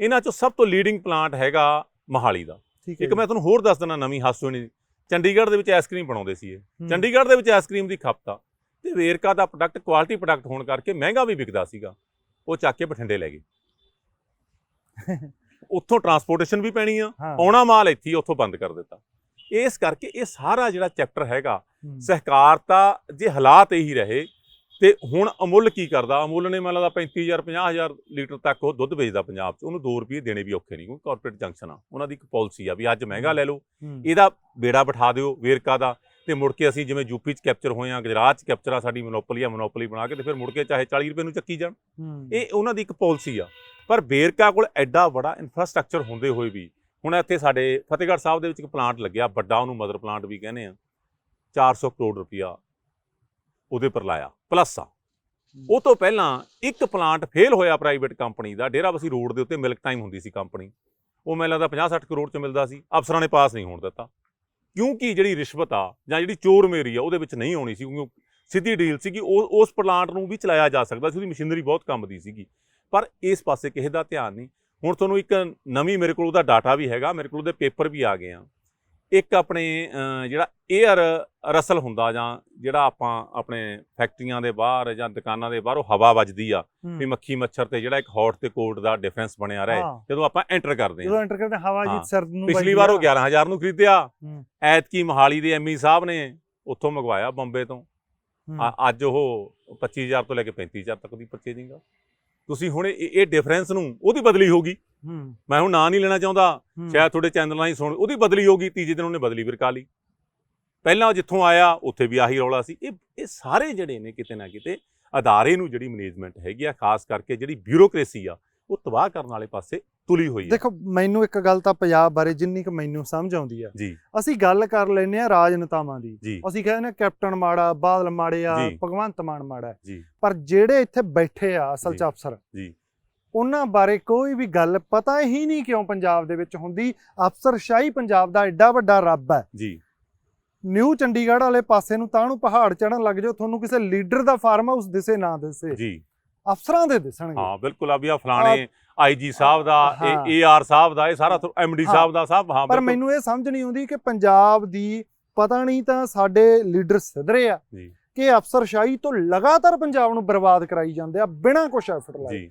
ਇਹਨਾਂ ਚੋਂ ਸਭ ਤੋਂ ਲੀਡਿੰਗ ਪਲਾਂਟ ਹੈਗਾ ਮਹਾਲੀ ਦਾ। ਇੱਕ ਮੈਂ ਤੁਹਾਨੂੰ ਹੋਰ ਦੱਸ ਦਿੰਦਾ ਨਵੀਂ ਹਾਸੋਣੀ ਚੰਡੀਗੜ੍ਹ ਦੇ ਵਿੱਚ ਆਈਸਕ੍ਰੀਮ ਬਣਾਉਂਦੇ ਸੀ ਇਹ। ਚੰਡੀਗੜ੍ਹ ਦੇ ਵਿੱਚ ਆਈਸਕ੍ਰੀਮ ਦੀ ਖਪਤ ਆ। ਤੇ ਵੇਰਕਾ ਦਾ ਪ੍ਰੋਡਕਟ ਕੁਆਲਿਟੀ ਪ੍ਰੋਡਕਟ ਹੋਣ ਕਰਕੇ ਮਹਿੰਗਾ ਵੀ ਵਿਕਦਾ ਸੀਗਾ। ਉਹ ਚੱਕ ਕੇ ਬਠਿੰਡੇ ਲੈ ਗਏ। (laughs) ਉੱਥੋਂ ਟਰਾਂਸਪੋਰਟੇਸ਼ਨ ਵੀ ਪੈਣੀ ਆ ਆਉਣਾ ਮਾਲ ਇੱਥੇ ਉੱਥੋਂ ਬੰਦ ਕਰ ਦਿੱਤਾ। ਇਸ ਕਰਕੇ ਇਹ ਸਾਰਾ ਜਿਹੜਾ ਚੈਪਟਰ ਹੈਗਾ ਸਹਿਕਾਰਤਾ ਜੇ ਹਾਲਾਤ ਇਹੀ ਰਹੇ ਤੇ ਹੁਣ ਅਮੁੱਲ ਕੀ ਕਰਦਾ? ਅਮੁੱਲ ਨੇ ਮੈਨੂੰ ਲੱਗਦਾ 35000 50000 ਲੀਟਰ ਤੱਕ ਉਹ ਦੁੱਧ ਵੇਚਦਾ ਪੰਜਾਬ 'ਚ ਉਹਨੂੰ 2 ਰੁਪਏ ਦੇਣੇ ਵੀ ਔਖੇ ਨਹੀਂ ਕਿਉਂਕਿ ਕਾਰਪੋਰੇਟ ਜੰਕਸ਼ਨ ਆ। ਉਹਨਾਂ ਦੀ ਇੱਕ ਪਾਲਿਸੀ ਆ ਵੀ ਅੱਜ ਮਹਿੰਗਾ ਲੈ ਲਓ ਇਹਦਾ ਬੇੜਾ ਬਿਠਾ ਦਿਓ ਵੇਰਕਾ ਦਾ ਤੇ ਮੁੜ ਕੇ ਅਸੀਂ ਜਿਵੇਂ ਯੂਪੀ 'ਚ ਕੈਪਚਰ ਹੋਏ ਆ ਗੁਜਰਾਤ 'ਚ ਕੈਪਚਰ ਆ ਸਾਡੀ ਮੋਨੋਪੋਲੀ ਆ ਮੋਨੋਪੋਲੀ ਬਣਾ ਕੇ ਤੇ ਫਿਰ ਮੁੜ ਕੇ ਚਾਹੇ 40 ਰੁਪਏ ਨੂੰ ਚੱਕੀ ਜਾਣ। ਇਹ ਉਹਨਾਂ ਦੀ ਇੱਕ ਪਾਲਿਸੀ ਆ। ਪਰ ਵੇਰਕਾ ਕੋਲ ਐਡਾ ਬੜਾ ਇਨਫਰਾਸਟ੍ਰਕਚਰ ਹੁੰਦੇ ਹੋਏ ਵੀ ਹੁਣ ਇੱਥੇ ਸਾਡੇ ਫਤਿਹਗੜ੍ਹ ਸਾਹਿਬ ਦੇ ਵਿੱਚ ਇੱਕ ਪਲਾਂਟ ਲੱਗਿਆ ਵੱਡਾ ਉਹਨੂੰ ਮਦਰ ਪਲਾਂਟ ਵੀ ਕਹਿੰਦੇ ਆ। 400 ਕਰੋੜ ਰੁਪਇਆ ਉਹਦੇ ਪਰ ਲਾਇਆ ਪਲੱਸ ਆ। ਉਹ ਤੋਂ ਪਹਿਲਾਂ ਇੱਕ ਪਲਾਂਟ ਫੇਲ ਹੋਇਆ ਪ੍ਰਾਈਵੇਟ ਕੰਪਨੀ ਦਾ ਡੇਰਾਬੱਸੀ ਰੋਡ ਦੇ ਉੱਤੇ ਮਿਲਕ ਟਾਈਮ ਹੁੰਦੀ ਸੀ ਕੰਪਨੀ ਉਹ ਮੈਨੂੰ ਲੱਗਦਾ 50-60 ਕਰੋੜ ਚ ਮਿਲਦਾ ਸੀ ਅਫਸਰਾਂ ਨੇ ਪਾਸ ਨਹੀਂ ਹੋਣ ਦਿੱਤਾ। ਕਿਉਂਕਿ ਜਿਹੜੀ ਰਿਸ਼ਵਤ ਆ ਜਾਂ ਜਿਹੜੀ ਚੋਰ ਮੇਰੀ ਆ, ਉਹਦੇ ਵਿੱਚ ਨਹੀਂ ਆਉਣੀ ਸੀ ਕਿਉਂਕਿ ਸਿੱਧੀ ਡੀਲ ਸੀਗੀ ਉਹ, ਉਸ ਪਲਾਂਟ ਨੂੰ ਵੀ ਚਲਾਇਆ ਜਾ ਸਕਦਾ ਸੀ, ਉਹਦੀ ਮਸ਼ੀਨਰੀ ਬਹੁਤ ਕੰਮ ਦੀ ਸੀਗੀ। ਪਰ ਇਸ ਪਾਸੇ ਕਿਸੇ ਦਾ ਧਿਆਨ ਨਹੀਂ। ਹੁਣ ਤੁਹਾਨੂੰ ਇੱਕ ਨਵੀਂ ਮੇਰੇ ਕੋਲ ਉਹਦਾ ਡਾਟਾ ਵੀ ਹੈਗਾ, ਮੇਰੇ ਕੋਲ ਉਹਦੇ ਪੇਪਰ ਵੀ ਆ ਗਏ ਆ। ਇੱਕ ਆਪਣੇ ਜਿਹੜਾ 에ਅਰ ਰਸਲ ਹੁੰਦਾ ਜਾਂ ਜਿਹੜਾ ਆਪਾਂ ਆਪਣੇ ਫੈਕਟਰੀਆਂ ਦੇ ਬਾਹਰ ਜਾਂ ਦੁਕਾਨਾਂ ਦੇ ਬਾਹਰ ਉਹ ਹਵਾ ਵੱਜਦੀ ਆ। ਵੀ ਮੱਖੀ ਮੱਛਰ ਤੇ ਜਿਹੜਾ ਇੱਕ ਹੌਟ ਤੇ ਕੋਲਡ ਦਾ ਡਿਫਰੈਂਸ ਬਣਿਆ ਰਹੇ। ਜਦੋਂ ਆਪਾਂ ਐਂਟਰ ਕਰਦੇ ਜਦੋਂ ਹਾਂ ਐਂਟਰ ਕਰਦੇ ਹਵਾ। ਜੀ ਸਿਰ ਨੂੰ ਪਿਛਲੀ ਵਾਰ ਉਹ ਆ। 11000 ਨੂੰ ਖਰੀਦਿਆ ਐਤਕੀ ਮਹਾਲੀ ਦੇ ਐਮਈ ਸਾਹਿਬ ਨੇ ਉੱਥੋਂ ਮੰਗਵਾਇਆ ਬੰਬੇ ਤੋਂ ਅੱਜ ਉਹ 25000 ਤੋਂ ਲੈ ਕੇ 35000 ਤੱਕ ਦੀ ਪਰਚੇਜਿੰਗ ਆ ਤੁਸੀਂ ਹੁਣ ਇਹ ਡਿਫਰੈਂਸ ਨੂੰ ਉਹਦੀ ਬਦਲੀ ਹੋਗੀ ਮੈਂ ਹੁਣ ਨਾਂ ਨਹੀਂ ਲੈਣਾ ਚਾਹੁੰਦਾ। ਹੂੰ, ਸ਼ਾਇਦ ਤੁਹਾਡੇ ਚੈਨਲਾਂ ਹੀ ਸੁਣ ਉਹਦੀ ਬਦਲੀ ਹੋਗੀ ਤੀਜੇ ਦਿਨ ਉਹਨੇ ਬਦਲੀ ਵਿਰਕਾ ਲਈ। ਪਹਿਲਾਂ ਜਿੱਥੋਂ ਆਇਆ ਉੱਥੇ ਵੀ ਆਹੀ ਰੌਲਾ ਸੀ। ਇਹ ਇਹ ਸਾਰੇ ਜਿਹੜੇ ਨੇ ਕਿਤੇ ਨਾ ਕਿਤੇ ਅਦਾਰੇ ਨੂੰ ਜਿਹੜੀ ਮੈਨੇਜਮੈਂਟ ਹੈਗੀ ਆ ਖਾਸ ਕਰਕੇ ਜਿਹੜੀ ਬਿਊਰੋਕ੍ਰੇਸੀ ਆ ਉਹ ਤਬਾਹ ਕਰਨ ਵਾਲੇ ਪਾਸੇ ਤੁਲੀ ਹੋਈ ਆ। ਦੇਖੋ ਮੈਨੂੰ ਇੱਕ ਗੱਲ ਤਾਂ ਪੰਜਾਬ ਬਾਰੇ ਜਿੰਨੀ ਕੁ ਮੈਨੂੰ ਸਮਝ ਆਉਂਦੀ ਆ। ਅਸੀਂ ਗੱਲ ਕਰ ਲੈਨੇ ਆ ਰਾਜਨੇਤਾਵਾਂ ਦੀ। ਅਸੀਂ ਕਹਿੰਦੇ ਨੇ ਕੈਪਟਨ ਮਾੜਾ ਬਾਦਲ ਮਾੜੇ ਆ। ਭਗਵੰਤ ਮਾਨ ਮਾੜਾ। ਹੈ। ਪਰ ਜਿਹੜੇ ਇੱਥੇ ਬੈਠੇ ਆ ਅਸਲ ਚ। ਅਫਸਰ ਜੀ। ਉਹਨਾਂ ਬਾਰੇ ਕੋਈ ਵੀ ਗੱਲ ਪਤਾ ਹੀ ਨਹੀਂ ਕਿਉਂ ਪੰਜਾਬ ਦੇ ਵਿੱਚ ਹੁੰਦੀ। ਅਫਸਰਸ਼ਾਹੀ ਪੰਜਾਬ ਦਾ ਐਡਾ ਵੱਡਾ ਰੱਬ ਹੈ। ਜੀ। ਨਿਊ ਚੰਡੀਗੜ੍ਹ ਵਾਲੇ ਪਾਸੇ ਨੂੰ ਤਾਂ ਨੂੰ ਪਹਾੜ ਚੜਨ ਲੱਗ ਜਾਓ ਤੁਹਾਨੂੰ ਕਿਸੇ ਲੀਡਰ ਦਾ ਫਾਰਮ ਹਾਊਸ ਦਿਸੇ ਨਾ ਦਿਸੇ। ਜੀ। ਅਫਸਰਾਂ ਦੇ ਦਿਸਣਗੇ। ਹਾਂ ਬਿਲਕੁਲ ਆ ਵੀ ਆ ਫਲਾਣੇ ਆਈਜੀ ਸਾਹਿਬ ਦਾ ਏਆਰ ਸਾਹਿਬ ਦਾ ਇਹ ਸਾਰਾ ਐਮਡੀ। ਸਾਹਿਬ ਦਾ ਸਭ ਹਾਂ ਪਰ। ਮੈਨੂੰ ਇਹ ਸਮਝ ਨਹੀਂ ਆਉਂਦੀ ਕਿ ਪੰਜਾਬ ਦੀ ਪਤਾ ਨਹੀਂ ਤਾਂ ਸਾਡੇ ਲੀਡਰ ਸਿਧਰੇ ਆ ਜੀ। ਕਿ ਅਫਸਰਸ਼ਾਹੀ ਤੋਂ ਲਗਾਤਾਰ ਪੰਜਾਬ ਨੂੰ ਬਰਬਾਦ ਕਰਾਈ ਜਾਂਦੇ ਆ ਬਿਨਾਂ ਕੁਛ ਐਫਰਟ ਲਾਏ। ਜੀ।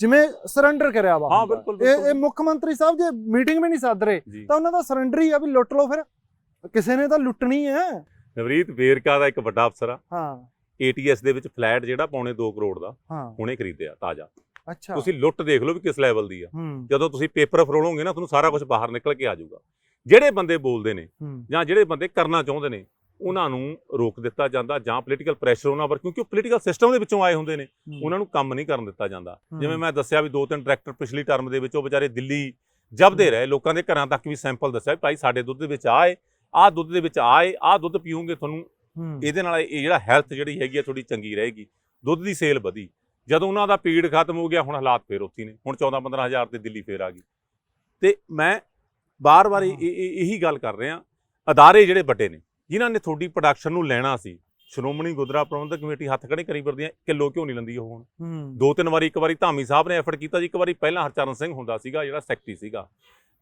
ਜਿਵੇਂ ਸਰੈਂਡਰ ਕਰਿਆ ਵਾ। ਹਾਂ। ਬਿਲਕੁਲ, ਇਹ। ਇਹ ਮੁੱਖ ਮੰਤਰੀ ਸਾਹਿਬ ਜੇ ਮੀਟਿੰਗ ਵੀ ਨਹੀਂ ਸੱਦ ਰਹੇ ਤਾਂ ਉਹਨਾਂ ਦਾ ਸਰੈਂਡਰ ਹੀ ਆ ਵੀ ਲੁੱਟ ਲਓ ਫਿਰ। ਕਿਸੇ ਨੇ ਤਾਂ ਲੁੱਟਣੀ ਹੈ ਨਵਰੀਤ ਵੇਰਕਾ ਦਾ ਇੱਕ ਵੱਡਾ ਅਫਸਰ ਆ। ਹਾਂ। ATS ਦੇ ਵਿੱਚ ਫਲੈਟ ਜਿਹੜਾ ਪੌਣੇ 2 ਕਰੋੜ ਦਾ ਹੁਣੇ ਖਰੀਦਿਆ ਤਾਜ਼ਾ। ਅੱਛਾ। ਤੁਸੀਂ ਲੁੱਟ ਦੇਖ ਲਓ ਵੀ ਕਿਸ ਲੈਵਲ ਦੀ ਆ। ਜਦੋਂ ਤੁਸੀਂ ਪੇਪਰ ਫਰੋਲੋਗੇ ਨਾ ਤੁਹਾਨੂੰ ਸਾਰਾ ਕੁਝ ਬਾਹਰ ਨਿਕਲ ਕੇ ਆ ਜਾਊਗਾ। ਜਿਹੜੇ ਬੰਦੇ ਬੋਲਦੇ ਨੇ ਜਾਂ ਜਿਹੜੇ ਬੰਦੇ ਕਰਨਾ ਚਾਹੁੰਦੇ ਨੇ ਉਹਨਾਂ ਨੂੰ ਰੋਕ ਦਿੱਤਾ ਜਾਂਦਾ ਜਾਂ ਪੋਲੀਟੀਕਲ ਪ੍ਰੈਸ਼ਰ ਉਹਨਾਂ ਪਰ ਕਿਉਂਕਿ ਉਹ ਪੋਲੀਟੀਕਲ ਸਿਸਟਮ ਦੇ ਵਿੱਚੋਂ ਆਏ ਹੁੰਦੇ ਨੇ। ਉਹਨਾਂ ਨੂੰ ਕੰਮ ਨਹੀਂ ਕਰਨ ਦਿੱਤਾ ਜਾਂਦਾ। ਜਿਵੇਂ ਮੈਂ ਦੱਸਿਆ ਵੀ ਦੋ ਤਿੰਨ ਡਾਇਰੈਕਟਰ ਪਿਛਲੀ ਟਰਮ ਦੇ ਵਿੱਚ ਉਹ ਵਿਚਾਰੇ ਦਿੱਲੀ ਜਬਦੇ ਰਹੇ ਲੋਕਾਂ ਦੇ ਘਰਾਂ ਤੱਕ ਵੀ ਸੈਂਪਲ ਦੱਸਿਆ ਵੀ ਭਾਈ ਸਾਡੇ ਦੁੱਧ ਦੇ ਵਿੱਚ ਆਏ ਆਹ ਦੁੱਧ ਦੇ ਵਿੱਚ ਆਏ ਆਹ ਦੁੱਧ ਪੀਓਗੇ ਤੁਹਾਨੂੰ। ਇਹਦੇ ਨਾਲ ਇਹ ਜਿਹੜਾ ਹੈਲਥ ਜਿਹੜੀ ਹੈਗੀ ਆ ਥੋੜੀ ਚੰਗੀ ਰਹੇਗੀ। ਦੁੱਧ ਦੀ ਸੇਲ ਵਧੀ। ਜਦੋਂ ਉਹਨਾਂ ਦਾ ਪੀੜ ਖਤਮ ਹੋ ਗਿਆ ਹੁਣ ਹਾਲਾਤ ਫੇਰ ਉੱਥੇ ਨੇ। ਹੁਣ 14 15000 ਤੇ ਦਿੱਲੀ ਫੇਰ ਆ ਗਈ। ਤੇ ਮੈਂ ਬਾਰ-ਬਾਰ ਇਹੀ ਗੱਲ ਕਰ ਰਿਹਾ। ਅਦਾਰੇ ਜਿਹੜੇ ਵੱਡੇ ਨੇ ਜਿਨ੍ਹਾਂ ਨੇ ਤੁਹਾਡੀ ਪ੍ਰੋਡਕਸ਼ਨ ਨੂੰ ਲੈਣਾ ਸੀ ਸ਼੍ਰੋਮਣੀ ਗੁਰਦੁਆਰਾ ਪ੍ਰਬੰਧਕ ਕਮੇਟੀ ਹੱਥ ਖੜੇ ਕਰੀ ਫਿਰਦੀ ਹੈ ਕਿਲੋ ਕਿਉਂ ਨਹੀਂ ਲੰਦੀ ਉਹ ਹੁਣ? ਦੋ ਤਿੰਨ ਵਾਰੀ ਇੱਕ ਵਾਰੀ ਧਾਮੀ ਸਾਹਿਬ ਨੇ ਐਫਰਟ ਕੀਤਾ ਜੀ ਇੱਕ ਵਾਰੀ ਪਹਿਲਾਂ ਹਰਚਰਨ ਸਿੰਘ ਹੁੰਦਾ ਸੀਗਾ ਜਿਹੜਾ ਸੈਕਟਰੀ ਸੀਗਾ।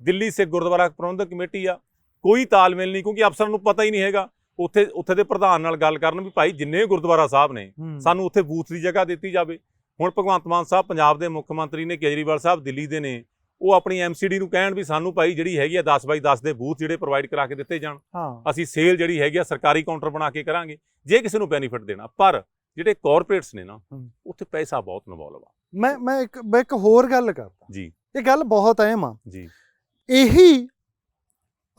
ਦਿੱਲੀ ਸਿੱਖ ਗੁਰਦੁਆਰਾ ਪ੍ਰਬੰਧਕ ਕਮੇਟੀ ਆ ਕੋਈ ਤਾਲਮੇਲ ਨਹੀਂ ਕਿਉਂਕਿ ਅਫਸਰਾਂ ਨੂੰ ਪਤਾ ਹੀ ਨਹੀਂ ਹੈਗਾ। ਉੱਥੇ ਉੱਥੇ ਦੇ ਪ੍ਰਧਾਨ ਨਾਲ ਗੱਲ ਕਰਨ ਵੀ ਭਾਈ ਜਿੰਨੇ ਗੁਰਦੁਆਰਾ ਸਾਹਿਬ ਨੇ। ਸਾਨੂੰ ਉੱਥੇ ਬੂਥ ਦੀ ਜਗ੍ਹਾ ਦਿੱਤੀ ਜਾਵੇ। ਹੁਣ ਭਗਵੰਤ ਮਾਨ ਸਾਹਿਬ ਪੰਜਾਬ ਦੇ ਮੁੱਖ ਮੰਤਰੀ ਨੇ ਕੇਜਰੀਵਾਲ ਸਾਹਿਬ ਦਿੱਲੀ ਦੇ ਨੇ ਉਹ ਆਪਣੀ ਐਮਸੀਡੀ ਨੂੰ ਕਹਿਣ ਵੀ ਸਾਨੂੰ ਭਾਈ ਜਿਹੜੀ ਹੈਗੀ ਆ 10 ਬਾਈ 10 ਦੇ ਬੂਥ ਜਿਹੜੇ ਪ੍ਰੋਵਾਈਡ ਕਰਾ ਕੇ ਦਿੱਤੇ ਜਾਣ। ਹਾਂ। ਅਸੀਂ ਸੇਲ ਜਿਹੜੀ ਹੈਗੀ ਆ ਸਰਕਾਰੀ ਕਾਊਂਟਰ ਬਣਾ ਕੇ ਕਰਾਂਗੇ। ਜੇ ਕਿਸੇ ਨੂੰ ਬੈਨੀਫਿਟ ਦੇਣਾ। ਪਰ ਜਿਹੜੇ ਕਾਰਪੋਰੇਟਸ ਨੇ ਨਾ। ਉੱਥੇ ਪੈਸਾ ਬਹੁਤ ਇਨਵੋਲਵ ਆ। ਮੈਂ ਮੈਂ ਇੱਕ ਮੈਂ ਇੱਕ ਹੋਰ ਗੱਲ ਕਰਦਾ। ਜੀ। ਇਹ ਗੱਲ ਬਹੁਤ ਅਹਿਮ ਆ। ਜੀ। ਇਹੀ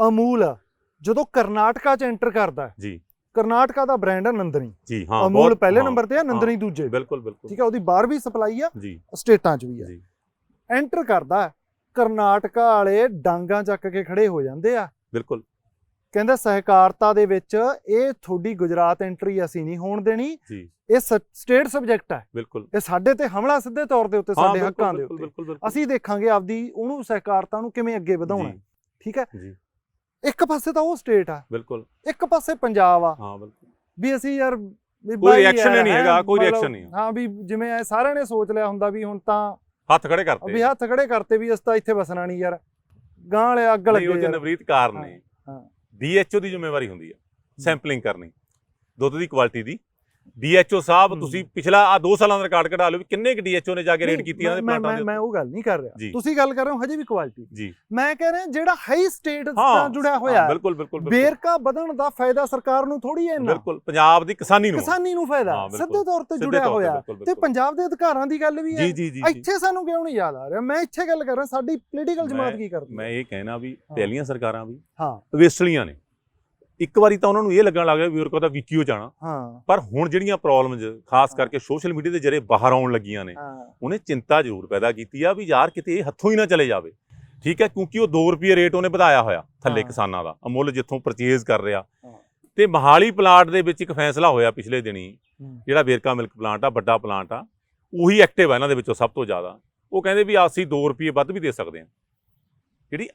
ਅਮੂਲ ਆ, ਜਦੋਂ ਕਰਨਾਟਕਾ ਚ ਐਂਟਰ ਕਰਦਾ ਜੀ। ਕਰਨਾਟਕਾ ਦਾ ਬ੍ਰਾਂਡ ਹੈ ਨੰਦਨੀ। ਜੀ ਹਾਂ ਅਮੂਲ ਪਹਿਲੇ ਨੰਬਰ ਤੇ ਆ ਨੰਦਨੀ ਦੂਜੇ। ਬਿਲਕੁਲ ਬਿਲਕੁਲ। ਠੀਕ ਹੈ ਉਹਦੀ ਬਾਹਰ ਵੀ ਸਪਲਾਈ ਆ ਜੀ। ਸਟੇਟਾਂ 'ਚ ਵੀ ਆ। ਜੀ। ਐਂਟਰ ਕਰਦਾ ਕਰਨਾਟਕਾ ਵਾਲੇ ਡਾਂਗਾ ਚੱਕ ਕੇ ਖੜੇ ਹੋ ਜਾਂਦੇ ਆ। ਬਿਲਕੁਲ। ਕਹਿੰਦੇ ਸਹਿਕਾਰਤਾ ਦੇ ਵਿੱਚ ਇਹ ਤੁਹਾਡੀ ਗੁਜਰਾਤ ਐਂਟਰੀ ਅਸੀਂ ਨਹੀਂ ਹੋਣ ਦੇਣੀ। ਇਹ ਸਟੇਟ ਸਬਜੈਕਟ ਹੈ ਬਿਲਕੁਲ। ਇਹ ਸਾਡੇ ਤੇ ਹਮਲਾ ਸਿੱਧੇ ਤੌਰ ਦੇ ਉੱਤੇ ਸਾਡੇ ਹੱਕਾਂ ਦੇ ਉੱਤੇ। ਅਸੀਂ ਦੇਖਾਂਗੇ ਆਪਦੀ ਉਹਨੂੰ ਸਹਿਕਾਰਤਾ ਨੂੰ ਕਿਵੇਂ ਅੱਗੇ ਵਧਾਉਣਾ। ਠੀਕ ਹੈ? ਜੀ। ਇੱਕ ਪਾਸੇ ਤਾਂ ਉਹ ਸਟੇਟ ਆ। ਬਿਲਕੁਲ। ਇੱਕ ਪਾਸੇ ਪੰਜਾਬ ਆ। ਹਾਂ ਬਿਲਕੁਲ। ਵੀ ਅਸੀਂ ਯਾਰ ਕੋਈ ਯਾਰ ਨਹੀਂ ਹੈਗਾ, ਕੋਈ reaction ਨਹੀਂ। ਹਾਂ ਵੀ ਜਿਵੇਂ ਸਾਰਿਆਂ ਨੇ ਸੋਚ ਲਿਆ ਹੁੰਦਾ ਵੀ ਹੁਣ ਤਾਂ ਹੱਥ ਖੜੇ ਕਰਤੇ ਵੀ ਹੱਥ ਖੜੇ ਕਰਤੇ ਵੀ ਅਸੀਂ ਤਾਂ ਇੱਥੇ ਵਸਣਾ ਨਹੀਂ ਯਾਰ। ਗਾਂ ਵਾਲੇ ਅੱਗ ਲੱਗੇ ਯਾਰ ਨਵਰੀਤ ਕਾਰਨ ਨੇ। ਹਾਂ। ਡੀਐਚਓ ਦੀ ਜ਼ਿੰਮੇਵਾਰੀ ਹੁੰਦੀ ਹੈ। ਸੈਂਪਲਿੰਗ ਕਰਨੀ। ਦੁੱਧ ਦੀ ਕੁਆਲਿਟੀ ਦੀ ਡੀਐਚਓ ਸਾਹਿਬ। ਤੁਸੀਂ ਪਿਛਲਾ ਆ 2 ਸਾਲਾਂ ਦਾ ਰਿਕਾਰਡ ਕਢਾ ਲਓ ਵੀ ਕਿੰਨੇ ਕੁ ਡੀਐਚਓ ਨੇ ਜਾ ਕੇ ਰੇਡ ਕੀਤੀ ਇਹਨਾਂ ਦੇ ਮੈਂ- ਪਲਾਂਟਾਂ ਮੈਂ ਦੇ ਮੈਂ ਉਹ ਗੱਲ ਨਹੀਂ ਕਰ ਰਿਹਾ। ਤੁਸੀਂ ਗੱਲ ਕਰ ਰਹੇ ਹੋ ਹਜੇ ਵੀ ਕੁਆਲਿਟੀ ਜੀ ਮੈਂ ਕਹਿ ਰਿਹਾ ਜਿਹੜਾ ਹਾਈ ਸਟੇਟ ਹਾਂ ਨਾਲ ਜੁੜਿਆ ਹੋਇਆ ਬਿਲਕੁਲ ਬਿਲਕੁਲ ਬੇਰਕਾ ਵਧਣ ਦਾ ਫਾਇਦਾ ਸਰਕਾਰ ਨੂੰ ਥੋੜੀ ਹੈ ਇੰਨਾ ਬਿਲਕੁਲ ਪੰਜਾਬ ਦੀ ਕਿਸਾਨੀ ਨੂੰ ਕਿਸਾਨੀ ਨੂੰ ਫਾਇਦਾ। ਸਿੱਧੇ ਤੌਰ ਤੇ ਜੁੜਿਆ ਹੋਇਆ ਤੇ। ਪੰਜਾਬ ਦੇ ਅਧਿਕਾਰਾਂ ਦੀ ਗੱਲ ਵੀ ਹੈ। ਇੱਥੇ ਸਾਨੂੰ ਕਿਉਂ ਨਹੀਂ ਯਾਦ ਆ ਰਿਹਾ ਮੈਂ ਇੱਥੇ ਗੱਲ ਕਰ ਰਿਹਾ ਸਾਡੀ ਪੋਲੀਟੀਕਲ ਜਮਾਤ ਮੈਂ- ਕੀ ਕਰਦੀ ਮੈਂ ਇਹ ਕਹਿਣਾ ਵੀ। ਪਹਿਲੀਆਂ ਸਰਕਾਰਾਂ ਵੀ ਹਾਂ ਵੇਸਲੀਆਂ ਨੇ ਇੱਕ ਵਾਰੀ ਤਾਂ ਉਹਨਾਂ ਨੂੰ ਇਹ ਲੱਗਣ ਲੱਗ ਗਿਆ ਵੀ ਉਹ ਦਾ ਵਿਕਿਓ ਜਾਣਾ। ਹਾਂ। ਪਰ ਹੁਣ ਜਿਹੜੀਆਂ ਪ੍ਰੋਬਲਮਸ ਖਾਸ ਕਰਕੇ ਸੋਸ਼ਲ ਮੀਡੀਆ ਦੇ ਜਰੇ ਬਾਹਰ ਆਉਣ ਲੱਗੀਆਂ ਨੇ ਉਹਨੇ ਚਿੰਤਾ ਜ਼ਰੂਰ ਪੈਦਾ ਕੀਤੀ ਆ ਵੀ ਯਾਰ ਕਿਤੇ ਇਹ ਹੱਥੋਂ ਹੀ ਨਾ ਚਲੇ ਜਾਵੇ। ਠੀਕ ਹੈ ਕਿਉਂਕਿ ਉਹ 2 ਰੁਪਏ ਰੇਟ ਉਹਨੇ ਵਧਾਇਆ ਹੋਇਆ ਥੱਲੇ। ਕਿਸਾਨਾਂ ਦਾ। ਅਮੁੱਲ ਜਿੱਥੋਂ ਪਰਚੇਜ਼ ਕਰ ਰਿਹਾ। ਤੇ ਮਹਾਲੀ ਪਲਾਂਟ ਦੇ ਵਿੱਚ ਇੱਕ ਫੈਸਲਾ ਹੋਇਆ ਪਿਛਲੇ ਦਿਨੀ। ਜਿਹੜਾ ਵੇਰਕਾ ਮਿਲਕ ਪਲਾਂਟ ਆ ਵੱਡਾ ਪਲਾਂਟ ਆ ਉਹੀ ਐਕਟਿਵ ਆ ਇਹਨਾਂ ਦੇ ਵਿੱਚੋਂ ਸਭ ਤੋਂ ਜ਼ਿਆਦਾ। ਉਹ ਕਹਿੰਦੇ ਵੀ ਅਸੀਂ 2 ਰੁਪਏ ਵੱਧ ਵੀ ਦੇ ਸਕਦੇ ਹਾਂ। ਜਿਹੜੀ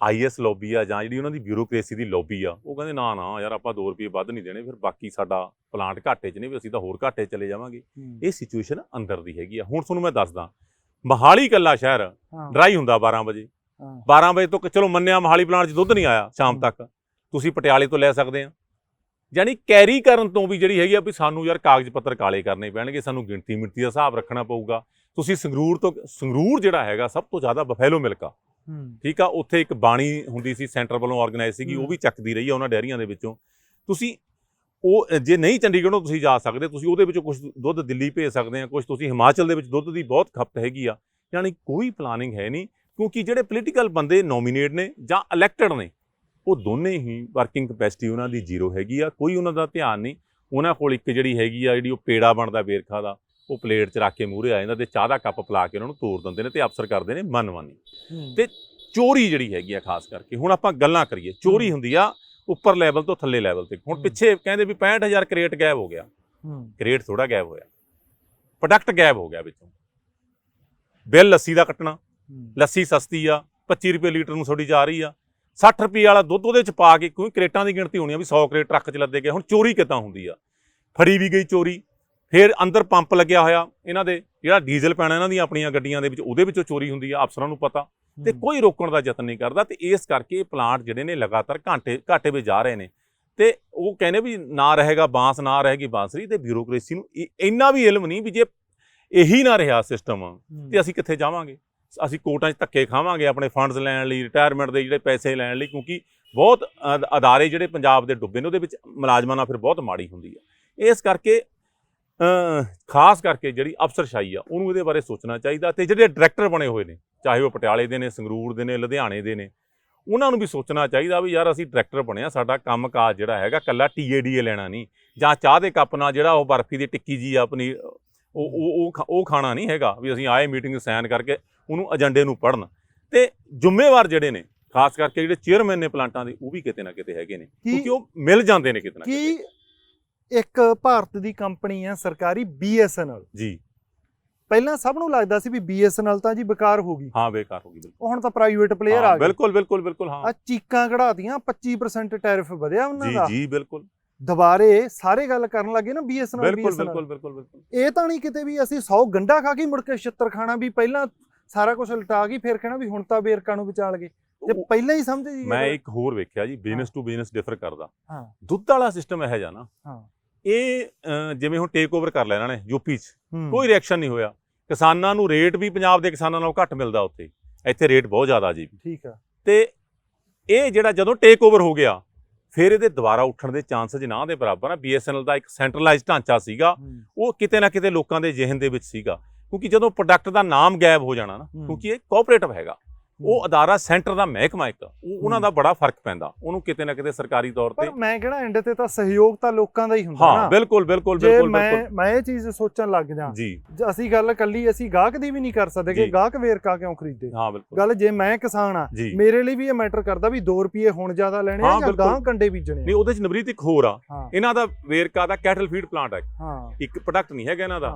ਆਈਐਸ ਲੌਬੀ ਆ ਜਾਂ ਜਿਹੜੀ ਉਹਨਾਂ ਦੀ ਬਿਊਰੋਕ੍ਰੇਸੀ ਦੀ ਲੌਬੀ ਆ ਉਹ ਕਹਿੰਦੇ ਨਾ ਨਾ ਯਾਰ ਆਪਾਂ 2 ਰੁਪਏ ਵੱਧ ਨਹੀਂ ਦੇਣੇ ਫਿਰ ਬਾਕੀ ਸਾਡਾ ਪਲਾਂਟ ਘਾਟੇ 'ਚ ਨੇ ਵੀ ਅਸੀਂ ਤਾਂ ਹੋਰ ਘਾਟੇ ਚਲੇ ਜਾਵਾਂਗੇ। ਇਹ ਸਿਚੁਏਸ਼ਨ ਅੰਦਰ ਦੀ ਹੈਗੀ ਆ। ਹੁਣ ਤੁਹਾਨੂੰ ਮੈਂ ਦੱਸਦਾ ਮਹਾਲੀ ਕੱਲਾ ਸ਼ਹਿਰ ਡਰਾਈ ਹੁੰਦਾ 12 ਵਜੇ। ਹਾਂ। 12 ਵਜੇ ਤੋਂ ਚਲੋ ਮੰਨਿਆ ਮਹਾਲੀ ਪਲਾਂਟ 'ਚ ਦੁੱਧ ਨਹੀਂ ਆਇਆ ਸ਼ਾਮ। ਤੱਕ। ਤੁਸੀਂ ਪਟਿਆਲੇ ਤੋਂ ਲੈ ਸਕਦੇ ਆ। ਯਾਨੀ ਕੈਰੀ ਕਰਨ ਤੋਂ ਵੀ ਜਿਹੜੀ ਹੈਗੀ ਆ ਵੀ ਸਾਨੂੰ ਯਾਰ ਕਾਗਜ਼ ਪੱਤਰ ਕਾਲੇ ਕਰਨੇ ਪੈਣਗੇ ਸਾਨੂੰ ਗਿਣਤੀ ਮਿਣਤੀ ਦਾ ਹਿਸਾਬ ਰੱਖਣਾ ਪਊਗਾ। ਤੁਸੀਂ ਸੰਗਰੂਰ ਤੋਂ ਸੰਗਰੂਰ ਜਿਹੜਾ ਹੈਗਾ ਸਭ ਤੋਂ ਜ਼ਿਆਦਾ ਬਫੈਲੋ ਮਿਲਕ ਠੀਕ ਆ ਉੱਥੇ ਇੱਕ ਬਾਣੀ ਹੁੰਦੀ ਸੀ ਸੈਂਟਰ ਵੱਲੋਂ ਆਰਗੇਨਾਈਜ਼ ਸੀਗੀ ਉਹ। ਵੀ ਚੱਕਦੀ ਰਹੀ ਆ ਉਹਨਾਂ ਡੈਰੀਆਂ ਦੇ ਵਿੱਚੋਂ। ਤੁਸੀਂ ਉਹ ਜੇ ਨਹੀਂ ਚੰਡੀਗੜ੍ਹੋਂ ਤੁਸੀਂ ਜਾ ਸਕਦੇ ਤੁਸੀਂ ਉਹਦੇ ਵਿੱਚੋਂ ਕੁਝ ਦੁੱਧ ਦਿੱਲੀ ਭੇਜ ਸਕਦੇ ਆ ਕੁਝ ਤੁਸੀਂ ਹਿਮਾਚਲ ਦੇ ਵਿੱਚ ਦੁੱਧ ਦੀ ਬਹੁਤ ਖਪਤ ਹੈਗੀ ਆ। ਯਾਨੀ ਕੋਈ ਪਲਾਨਿੰਗ ਹੈ ਨਹੀਂ ਕਿਉਂਕਿ ਜਿਹੜੇ ਪੋਲੀਟੀਕਲ ਬੰਦੇ ਨੋਮੀਨੇਟ ਨੇ ਜਾਂ ਇਲੈਕਟਡ ਨੇ ਉਹ ਦੋਨੇ ਹੀ ਵਰਕਿੰਗ ਕਪੈਸਿਟੀ ਉਹਨਾਂ ਦੀ ਜ਼ੀਰੋ ਹੈਗੀ ਆ ਕੋਈ ਉਹਨਾਂ ਦਾ ਧਿਆਨ ਨਹੀਂ। ਉਹਨਾਂ ਕੋਲ ਇੱਕ ਜਿਹੜੀ ਹੈਗੀ ਆ ਜਿਹੜੀ ਉਹ ਪੇੜਾ ਬਣਦਾ ਬੇਰਖਾ ਦਾ ਉਹ ਪਲੇਟ 'ਚ ਰੱਖ ਕੇ ਮੂਹਰੇ ਆ ਜਾਂਦਾ ਤੇ ਚਾਹ ਦਾ ਕੱਪ ਪਿਲਾ ਕੇ ਉਹਨਾਂ ਨੂੰ ਤੋੜ ਦਿੰਦੇ ਨੇ ਤੇ ਅਫਸਰ ਕਰਦੇ ਨੇ ਮਨਮਾਨੀ। ਹੂੰ। ਤੇ ਚੋਰੀ ਜਿਹੜੀ ਹੈਗੀ ਆ ਖਾਸ ਕਰਕੇ ਹੁਣ ਆਪਾਂ ਗੱਲਾਂ ਕਰੀਏ ਚੋਰੀ ਹੁੰਦੀ ਆ ਉੱਪਰ ਲੈਵਲ ਤੋਂ ਥੱਲੇ ਲੈਵਲ ਤੇ ਹੁਣ। ਪਿੱਛੇ ਕਹਿੰਦੇ ਵੀ 65000 ਕਰੇਟ ਗਾਇਬ ਹੋ ਗਿਆ। ਕਰੇਟ ਥੋੜਾ ਗਾਇਬ ਹੋਇਆ। ਪ੍ਰੋਡਕਟ ਗਾਇਬ ਹੋ ਗਿਆ ਵਿੱਚੋਂ। ਬਿੱਲ ਲੱਸੀ ਦਾ ਕੱਟਣਾ। ਲੱਸੀ ਸਸਤੀ ਆ 25 ਰੁਪਏ ਲੀਟਰ ਨੂੰ ਥੋੜੀ ਜਾ ਰਹੀ ਆ। 60 ਰੁਪਏ ਵਾਲਾ ਦੁੱਧ ਉਹਦੇ ਚ ਪਾ ਕੇ ਕੋਈ ਕਰੇਟਾਂ ਦੀ ਗਿਣਤੀ ਹੋਣੀ ਆ ਵੀ 100 ਕਰੇਟ ਟਰੱਕ ਚ ਲੱਦੇ ਗਏ। ਹੁਣ ਚੋਰੀ ਕਿੱਦਾਂ ਹੁੰਦੀ ਆ? ਫੜੀ ਵੀ ਗਈ ਚੋਰੀ। ਫਿਰ ਅੰਦਰ ਪੰਪ ਲੱਗਿਆ ਹੋਇਆ ਇਹਨਾਂ ਦੇ ਜਿਹੜਾ ਡੀਜ਼ਲ ਪੈਣਾ ਇਹਨਾਂ ਦੀਆਂ ਆਪਣੀਆਂ ਗੱਡੀਆਂ ਦੇ ਵਿੱਚ ਉਹਦੇ ਵਿੱਚੋਂ ਚੋਰੀ ਹੁੰਦੀ ਆ ਅਫਸਰਾਂ ਨੂੰ ਪਤਾ। ਤੇ। ਕੋਈ ਰੋਕਣ ਦਾ ਯਤਨ ਨਹੀਂ ਕਰਦਾ ਤੇ ਇਸ ਕਰਕੇ ਇਹ ਪਲਾਂਟ ਜਿਹੜੇ ਨੇ ਲਗਾਤਾਰ ਘਾਟੇ ਘਾਟੇ ਵਿੱਚ ਜਾ ਰਹੇ ਨੇ। ਤੇ ਉਹ ਕਹਿੰਦੇ ਵੀ ਨਾ ਰਹੇਗਾ ਬਾਂਸ ਨਾ ਰਹੇਗੀ ਬਾਂਸਰੀ ਤੇ ਬਿਊਰੋਕ੍ਰੇਸੀ ਨੂੰ ਇੰਨਾ ਵੀ ਇਲਮ ਨਹੀਂ ਵੀ ਜੇ ਇਹੀ ਨਾ ਰਿਹਾ ਸਿਸਟਮ ਤੇ ਅਸੀਂ ਕਿੱਥੇ ਜਾਵਾਂਗੇ? ਅਸੀਂ ਕੋਰਟਾਂ 'ਚ ਧੱਕੇ ਖਾਵਾਂਗੇ ਆਪਣੇ ਫੰਡਸ ਲੈਣ ਲਈ ਰਿਟਾਇਰਮੈਂਟ ਦੇ ਜਿਹੜੇ ਪੈਸੇ ਲੈਣ ਲਈ ਕਿਉਂਕਿ ਬਹੁਤ ਅਦ- ਅਦਾਰੇ ਜਿਹੜੇ ਪੰਜਾਬ ਦੇ ਡੁੱਬੇ ਨੇ ਉਹਦੇ ਵਿੱਚ ਮੁਲਾਜ਼ਮਾਂ ਨਾਲ ਫਿਰ ਬਹੁਤ ਮਾੜੀ ਹੁੰਦੀ ਹੈ ਇਸ ਕਰਕੇ ਖਾਸ ਕਰਕੇ ਜਿਹੜੀ ਅਫਸਰਸ਼ਾਹੀ ਆ ਉਹਨੂੰ ਇਹਦੇ ਬਾਰੇ ਸੋਚਣਾ ਚਾਹੀਦਾ ਤੇ ਜਿਹੜੇ ਡਾਇਰੈਕਟਰ ਬਣੇ ਹੋਏ ਨੇ ਚਾਹੇ ਉਹ ਪਟਿਆਲੇ ਦੇ ਨੇ ਸੰਗਰੂਰ ਦੇ ਨੇ ਲੁਧਿਆਣੇ ਦੇ ਨੇ ਉਹਨਾਂ ਨੂੰ ਵੀ ਸੋਚਣਾ ਚਾਹੀਦਾ ਵੀ ਯਾਰ ਅਸੀਂ ਡਾਇਰੈਕਟਰ ਬਣਿਆ ਸਾਡਾ ਕੰਮਕਾਜ ਜਿਹੜਾ ਹੈਗਾ ਕੱਲਾ ਟੀਏਡੀਏ ਲੈਣਾ ਨਹੀਂ ਜਾਂ ਚਾਹ ਦੇ ਕੱਪ ਨਾਲ ਜਿਹੜਾ ਉਹ ਬਰਫੀ ਦੀ ਟਿੱਕੀ ਜੀ ਆ ਆਪਣੀ ਉਹ ਉਹ ਉਹ ਖਾਣਾ ਨਹੀਂ ਹੈਗਾ ਵੀ ਅਸੀਂ ਆਏ ਮੀਟਿੰਗ ਸਾਈਨ ਕਰਕੇ ਉਹਨੂੰ ਏਜੰਡੇ ਨੂੰ ਪੜਨ ਤੇ ਜ਼ਿੰਮੇਵਾਰ ਜਿਹੜੇ ਨੇ ਖਾਸ ਕਰਕੇ ਜਿਹੜੇ ਚੇਅਰਮੈਨ ਨੇ ਪਲਾਂਟਾਂ ਦੇ ਉਹ ਵੀ ਕਿਤੇ ਨਾ ਕਿਤੇ ਹੈਗੇ ਨੇ ਕਿਉਂਕਿ ਉਹ ਮਿਲ ਜਾਂਦੇ ਨੇ ਕਿਤੇ ਨਾ ਕਿਤੇ। ਇੱਕ ਭਾਰਤ ਦੀ ਕੰਪਨੀ ਹੈ ਸਰਕਾਰੀ BSNL ਜੀ। ਪਹਿਲਾਂ ਸਭ ਨੂੰ ਲੱਗਦਾ ਸੀ ਵੀ BSNL ਤਾਂ ਜੀ ਬੇਕਾਰ ਹੋ ਗਈ। ਹਾਂ ਬੇਕਾਰ ਹੋ ਗਈ ਬਿਲਕੁਲ। ਹੁਣ ਤਾਂ ਪ੍ਰਾਈਵੇਟ ਪਲੇਅਰ ਆ ਗਏ। ਬਿਲਕੁਲ ਬਿਲਕੁਲ ਬਿਲਕੁਲ ਹਾਂ। ਆ ਚੀਕਾਂ ਕਢਾਤੀਆਂ 25% ਟੈਰਿਫ ਵਧਿਆ ਉਹਨਾਂ ਜੀ ਦਾ। ਜੀ ਬਿਲਕੁਲ। ਦੁਬਾਰੇ ਸਾਰੇ ਗੱਲ ਕਰਨ ਲੱਗੇ ਨਾ BSNL ਬਿਲਕੁਲ ਬਿਲਕੁਲ ਬਿਲਕੁਲ ਬਿਲਕੁਲ। ਇਹ ਤਾਂ ਨਹੀਂ ਕਿਤੇ ਵੀ ਅਸੀਂ 100 ਗੰਡਾ ਖਾ ਕੇ ਮੁੜ ਕੇ ਛਿੱਤਰ ਖਾਣਾ ਵੀ ਪਹਿਲਾਂ ਸਾਰਾ ਕੁਝ ਲਟਾ ਗਈ ਫਿਰ ਕਹਿਣਾ ਵੀ ਹੁਣ ਤਾਂ ਬੇਰਕਾਂ ਨੂੰ ਵਿਚਾਲ ਗਏ। ਜੇ ਉਹ- ਪਹਿਲਾਂ ਹੀ ਸਮਝ ਜੀ ਮੈਂ ਇੱਕ ਹੋਰ ਵੇਖਿਆ ਜੀ ਬਿਜ਼ਨਸ ਟੂ ਬਿਜ਼ਨਸ ਡਿਫਰ ਕਰਦਾ। ਹਾਂ। ਦੁੱਧ ਵਾਲਾ ਸਿਸਟਮ ਇਹੋ ਜਿਹਾ ਨਾ। ਹਾਂ। ਇਹ ਜਿਵੇਂ ਹੁਣ ਟੇਕ ਓਵਰ ਕਰ ਲਿਆ ਇਹਨਾਂ ਨੇ ਯੂਪੀ 'ਚ ਕੋਈ ਰਿਐਕਸ਼ਨ ਨਹੀਂ ਹੋਇਆ। ਕਿਸਾਨਾਂ ਨੂੰ ਰੇਟ ਵੀ ਪੰਜਾਬ ਦੇ ਕਿਸਾਨਾਂ ਨਾਲੋਂ ਘੱਟ ਮਿਲਦਾ ਉੱਥੇ। ਇੱਥੇ ਰੇਟ ਬਹੁਤ ਜ਼ਿਆਦਾ ਜੀ। ਠੀਕ ਆ। ਤੇ ਇਹ ਜਿਹੜਾ ਜਦੋਂ ਟੇਕ ਓਵਰ ਹੋ ਗਿਆ ਫਿਰ ਇਹਦੇ ਦੁਬਾਰਾ ਉੱਠਣ ਦੇ ਚਾਂਸਸ ਨਾ ਦੇ ਬਰਾਬਰ ਆ। BSNL ਦਾ ਇੱਕ ਸੈਂਟਰਲਾਈਜ਼ਡ ਢਾਂਚਾ ਸੀਗਾ। ਹੂੰ, ਉਹ ਕਿਤੇ ਨਾ ਕਿਤੇ ਲੋਕਾਂ ਦੇ ਜ਼ਿਹਨ ਦੇ ਵਿੱਚ ਸੀਗਾ। ਕਿਉਂਕਿ ਜਦੋਂ ਪ੍ਰੋਡਕਟ ਦਾ ਨਾਮ ਗਾਇਬ ਹੋ ਜਾਣਾ ਨਾ ਹੂੰ। ਕਿਉਂਕਿ ਇਹ ਕੋਆਪਰੇਟਿਵ ਹੈਗਾ। ਉਹ ਅਦਾਰਾ ਸੈਂਟਰ ਦਾ ਮਹਿਕਮਾ ਇੱਕ ਉਹ ਉਹਨਾਂ ਦਾ ਬੜਾ ਫ਼ਰਕ ਪੈਂਦਾ ਉਹਨੂੰ ਕਿਤੇ ਨਾ ਕਿਤੇ ਸਰਕਾਰੀ ਤੌਰ ਤੇ ਪਰ ਮੈਂ ਕਹਿਣਾ ਐਂਡ ਤੇ ਤਾਂ ਸਹਿਯੋਗ ਤਾਂ ਲੋਕਾਂ ਦਾ ਹੀ ਹੁੰਦਾ ਹਾਂ ਬਿਲਕੁਲ ਬਿਲਕੁਲ ਬਿਲਕੁਲ ਮੈਂ ਮੈਂ ਇਹ ਚੀਜ਼ ਸੋਚਣ ਲੱਗ ਜਾ ਜੀ। ਅਸੀਂ ਗੱਲ ਕੱਲੀ ਅਸੀਂ ਗਾਹਕ ਦੀ ਵੀ ਨਹੀਂ ਕਰ ਸਕਦੇ ਕਿ। ਗਾਹਕ ਵੇਰਕਾ ਕਿਉਂ ਖਰੀਦੇ? ਹਾਂ ਬਿਲਕੁਲ। ਗੱਲ ਜੇ ਮੈਂ ਕਿਸਾਨ ਆ ਮੇਰੇ ਲਈ ਵੀ ਇਹ ਮੈਟਰ ਕਰਦਾ ਵੀ 2 ਰੁਪਏ ਹੁਣ ਜ਼ਿਆਦਾ ਲੈਣੇ ਆ ਜਾਂ। ਗਾਂ ਕੰਡੇ ਬੀਜਣੇ ਨਹੀਂ ਉਹਦੇ ਚ ਨਵਰੀਤ ਇੱਕ ਹੋਰ ਆ। ਇਹਨਾਂ ਦਾ ਵੇਰਕਾ ਦਾ ਕੈਟਲ ਫੀਡ ਪਲਾਂਟ ਹੈ। ਇੱਕ ਪ੍ਰੋਡਕਟ ਨਹੀਂ ਹੈਗਾ ਇਹਨਾਂ ਦਾ।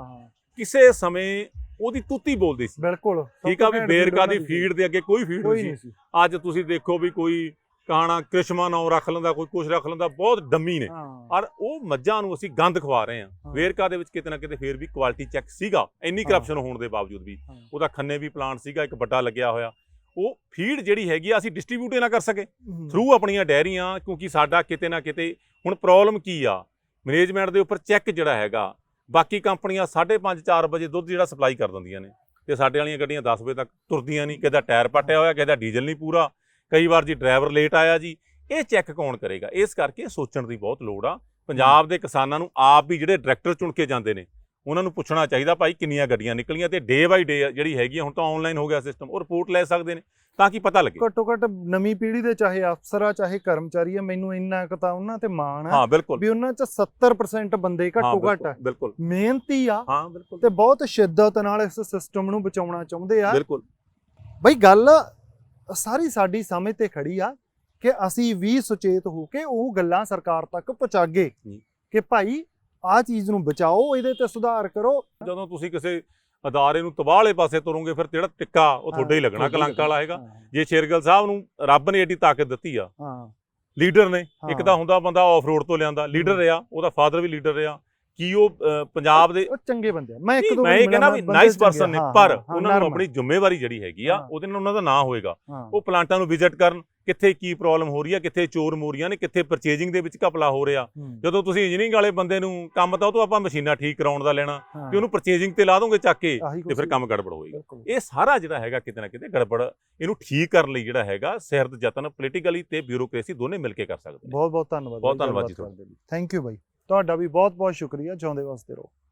ਕਿਸੇ ਸਮੇਂ ਉਹਦੀ ਤੁੱਤੀ ਬੋਲਦੀ ਸੀ। ਬਿਲਕੁਲ ਠੀਕ ਆ ਵੀ ਉਹਨਾਂ ਦੀ ਫੀਡ ਦੇ ਅੱਗੇ ਕੋਈ ਫੀਡ ਨਹੀਂ ਸੀ। ਅੱਜ ਤੁਸੀਂ ਦੇਖੋ ਵੀ ਕੋਈ ਕਾਣਾ ਕ੍ਰਿਸ਼ਮਾ ਨਾਮ ਰੱਖ ਲੈਂਦਾ ਕੋਈ ਕੁਛ ਰੱਖ ਲੈਂਦਾ ਬਹੁਤ ਡੰਮੀ ਨੇ। ਔਰ ਉਹ ਮੱਝਾਂ ਨੂੰ ਅਸੀਂ ਗੰਦ ਖਵਾ ਰਹੇ ਹਾਂ। ਵੇਰਕਾ ਦੇ ਵਿੱਚ ਕਿਤੇ ਨਾ ਕਿਤੇ ਫੇਰ ਵੀ ਕੁਆਲਿਟੀ ਚੈੱਕ ਸੀਗਾ। ਇੰਨੀ। ਕਰਪਸ਼ਨ ਹੋਣ ਦੇ ਬਾਵਜੂਦ ਵੀ। ਉਹਦਾ ਖੰਨੇ ਵੀ ਪਲਾਂਟ ਸੀਗਾ ਇੱਕ ਵੱਡਾ ਲੱਗਿਆ ਹੋਇਆ। ਉਹ ਫੀਡ ਜਿਹੜੀ ਹੈਗੀ ਆ ਅਸੀਂ ਡਿਸਟ੍ਰੀਬਿਊਟ ਨਾ ਕਰ ਸਕੇ। ਥਰੂ ਆਪਣੀਆਂ ਡੈਰੀਆਂ ਕਿਉਂਕਿ ਸਾਡਾ ਕਿਤੇ ਨਾ ਕਿਤੇ ਹੁਣ ਪ੍ਰੋਬਲਮ ਕੀ ਆ? ਮੈਨੇਜਮੈਂਟ ਦੇ ਉੱਪਰ ਚੈੱਕ ਜਿਹੜਾ ਹੈਗਾ ਬਾਕੀ ਕੰਪਨੀਆਂ 5:30 4 ਵਜੇ ਦੁੱਧ ਜਿਹੜਾ ਸਪਲਾਈ ਕਰ ਦਿੰਦੀਆਂ ਨੇ। ਤੇ ਸਾਡੇ ਵਾਲੀਆਂ ਗੱਡੀਆਂ 10 ਵਜੇ ਤੱਕ ਤੁਰਦੀਆਂ ਨਹੀਂ ਕਿਸੇ ਟਾਇਰ ਪੱਟਿਆ ਹੋਇਆ ਕਿਸੇ ਡੀਜ਼ਲ ਨਹੀਂ ਪੂਰਾ। ਕਈ ਵਾਰ ਜੀ ਡਰਾਈਵਰ ਲੇਟ ਆਇਆ ਜੀ ਇਹ ਚੈੱਕ ਕੌਣ ਕਰੇਗਾ? ਇਸ ਕਰਕੇ ਸੋਚਣ ਦੀ ਬਹੁਤ ਲੋੜ ਆ। ਪੰਜਾਬ ਦੇ ਕਿਸਾਨਾਂ ਨੂੰ ਆਪ ਵੀ ਜਿਹੜੇ ਡਾਇਰੈਕਟਰ ਚੁਣ ਕੇ ਜਾਂਦੇ ਨੇ ਉਹਨਾਂ ਨੂੰ ਪੁੱਛਣਾ ਚਾਹੀਦਾ ਭਾਈ ਕਿੰਨੀਆਂ ਗੱਡੀਆਂ ਨਿਕਲੀਆਂ ਤੇ ਡੇ ਬਾਈ ਡੇ ਜਿਹੜੀ ਹੈਗੀ ਆ, ਹੁਣ ਤਾਂ ਆਨਲਾਈਨ ਹੋ ਗਿਆ ਸਿਸਟਮ ਉਹ ਰਿਪੋਰਟ ਲੈ ਸਕਦੇ ਨੇ। ਤਾਂ ਕਿ ਪਤਾ ਲੱਗੇ? ਘੱਟੋ ਘੱਟ ਨਵੀਂ ਪੀੜ੍ਹੀ ਦੇ ਚਾਹੇ ਅਫਸਰ ਆ ਚਾਹੇ ਕਰਮਚਾਰੀ ਆ ਮੈਨੂੰ ਇੰਨਾ ਕੁ ਤਾਂ ਉਹਨਾਂ ਤੇ ਮਾਣ ਆ ਹਾਂ ਬਿਲਕੁਲ। ਵੀ ਉਹਨਾਂ ਚ 70% ਬੰਦੇ ਹਾਂ ਘੱਟੋ ਘੱਟ ਬਿਲਕੁਲ ਬਿਲਕੁਲ। ਮਿਹਨਤੀ ਆ ਹਾਂ ਬਿਲਕੁਲ। ਤੇ ਬਹੁਤ ਸ਼ਿੱਦਤ ਨਾਲ ਇਸ ਸਿਸਟਮ ਨੂੰ ਬਚਾਉਣਾ ਚਾਹੁੰਦੇ ਆ। ਬਿਲਕੁਲ। ਬਈ ਗੱਲ ਸਾਰੀ ਸਾਡੀ ਸਮਝ ਤੇ ਖੜੀ ਆ ਕਿ ਅਸੀਂ ਵੀ ਸੁਚੇਤ ਹੋ ਕੇ ਉਹ ਗੱਲਾਂ ਸਰਕਾਰ ਤੱਕ ਪਹੁੰਚਾਗੇ ਜੀ। ਕਿ ਭਾਈ ਆਹ ਚੀਜ਼ ਨੂੰ ਬਚਾਓ ਇਹਦੇ ਤੇ ਸੁਧਾਰ ਕਰੋ। ਜਦੋਂ ਤੁਸੀਂ ਕਿਸੇ ਅਦਾਰੇ ਨੂੰ ਤਬਾਹਲੇ ਪਾਸੇ ਤੁਰੋਗੇ ਫਿਰ ਜਿਹੜਾ ਟਿੱਕਾ ਉਹ ਤੁਹਾਡਾ ਹੀ ਲੱਗਣਾ ਕਲੰਕ ਵਾਲਾ ਹੈਗਾ। ਜੇ ਸ਼ੇਰਗਿੱਲ ਸਾਹਿਬ ਨੂੰ ਰੱਬ ਨੇ ਏਡੀ ਤਾਕਤ ਦਿੱਤੀ ਆ ਹਾਂ। ਲੀਡਰ ਨੇ ਇੱਕ। ਤਾਂ ਹੁੰਦਾ ਬੰਦਾ ਆਫ ਰੋਡ ਤੋਂ ਲਿਆਂਦਾ ਲੀਡਰ ਰਿਹਾ ਉਹਦਾ ਫਾਦਰ ਵੀ ਲੀਡਰ ਰਿਹਾ ਕੀ ਉਹ ਪੰਜਾਬ ਦੇ ਉਹ ਚੰਗੇ ਬੰਦੇ ਆ। ਮੈਂ ਇੱਕ ਦੋ ਮੈਂ ਇਹ ਕਹਿੰਦਾ ਵੀ ਨਾਈਸ ਪਰਸਨ ਨੇ ਪਰ ਉਹਨਾਂ ਨੂੰ। ਆਪਣੀ ਜ਼ਿੰਮੇਵਾਰੀ ਜਿਹੜੀ ਹੈਗੀ ਆ। ਉਹਦੇ ਨਾਲ ਉਹਨਾਂ ਦਾ ਨਾਂ ਹੋਏਗਾ। ਉਹ ਪਲਾਂਟਾਂ ਨੂੰ ਵਿਜ਼ਿਟ ਕਰਨ ਕਿੱਥੇ ਕੀ ਪ੍ਰੋਬਲਮ ਹੋ ਰਹੀ ਆ ਕਿੱਥੇ ਚੋਰ ਮੋਰੀਆਂ ਨੇ ਕਿੱਥੇ ਪਰਚੇਜਿੰਗ ਦੇ ਵਿੱਚ ਘਪਲਾ ਹੋ ਰਿਹਾ। ਜਦੋਂ ਤੁਸੀਂ ਇੰਜੀਨੀਅਰਿੰਗ ਵਾਲੇ ਬੰਦੇ ਨੂੰ ਕੰਮ ਤਾਂ ਉਹ ਤੋਂ ਆਪਾਂ ਮਸ਼ੀਨਾਂ ਠੀਕ ਕਰਾਉਣ ਦਾ ਲੈਣਾ ਕਿ ਉਹਨੂੰ ਪਰਚੇਜਿੰਗ ਤੇ ਲਾ ਦੋਗੇ ਚੱਕ ਕੇ ਤੇ ਫਿਰ ਕੰਮ ਗੜਬੜ ਹੋਏਗਾ। ਇਹ ਸਾਰਾ ਜਿਹੜਾ ਹੈਗਾ ਕਿਤੇ ਨਾ ਕਿਤੇ ਗੜਬੜ ਇਹਨੂੰ ਠੀਕ ਕਰਨ ਲਈ ਜਿਹੜਾ ਹੈਗਾ ਸਿਰਤ ਯਤਨ ਪੋਲੀਟੀਕਲੀ ਤੇ ਬਿਊਰੋਕ੍ਰੇਸੀ ਦੋਨੇ ਮਿਲ ਕੇ ਕਰ ਸਕਦੇ ਬਹੁਤ ਬਹੁਤ ਧੰਨਵਾਦ ਬਹੁਤ ਧੰਨਵਾਦ ਜੀ ਥੈਂਕ ਯੂ ਬਾਈ। ਤੁਹਾਡਾ ਵੀ ਬਹੁਤ ਬਹੁਤ ਸ਼ੁਕਰੀਆ ਜਿਉਂਦੇ ਵਾਸਤੇ ਰਹੋ।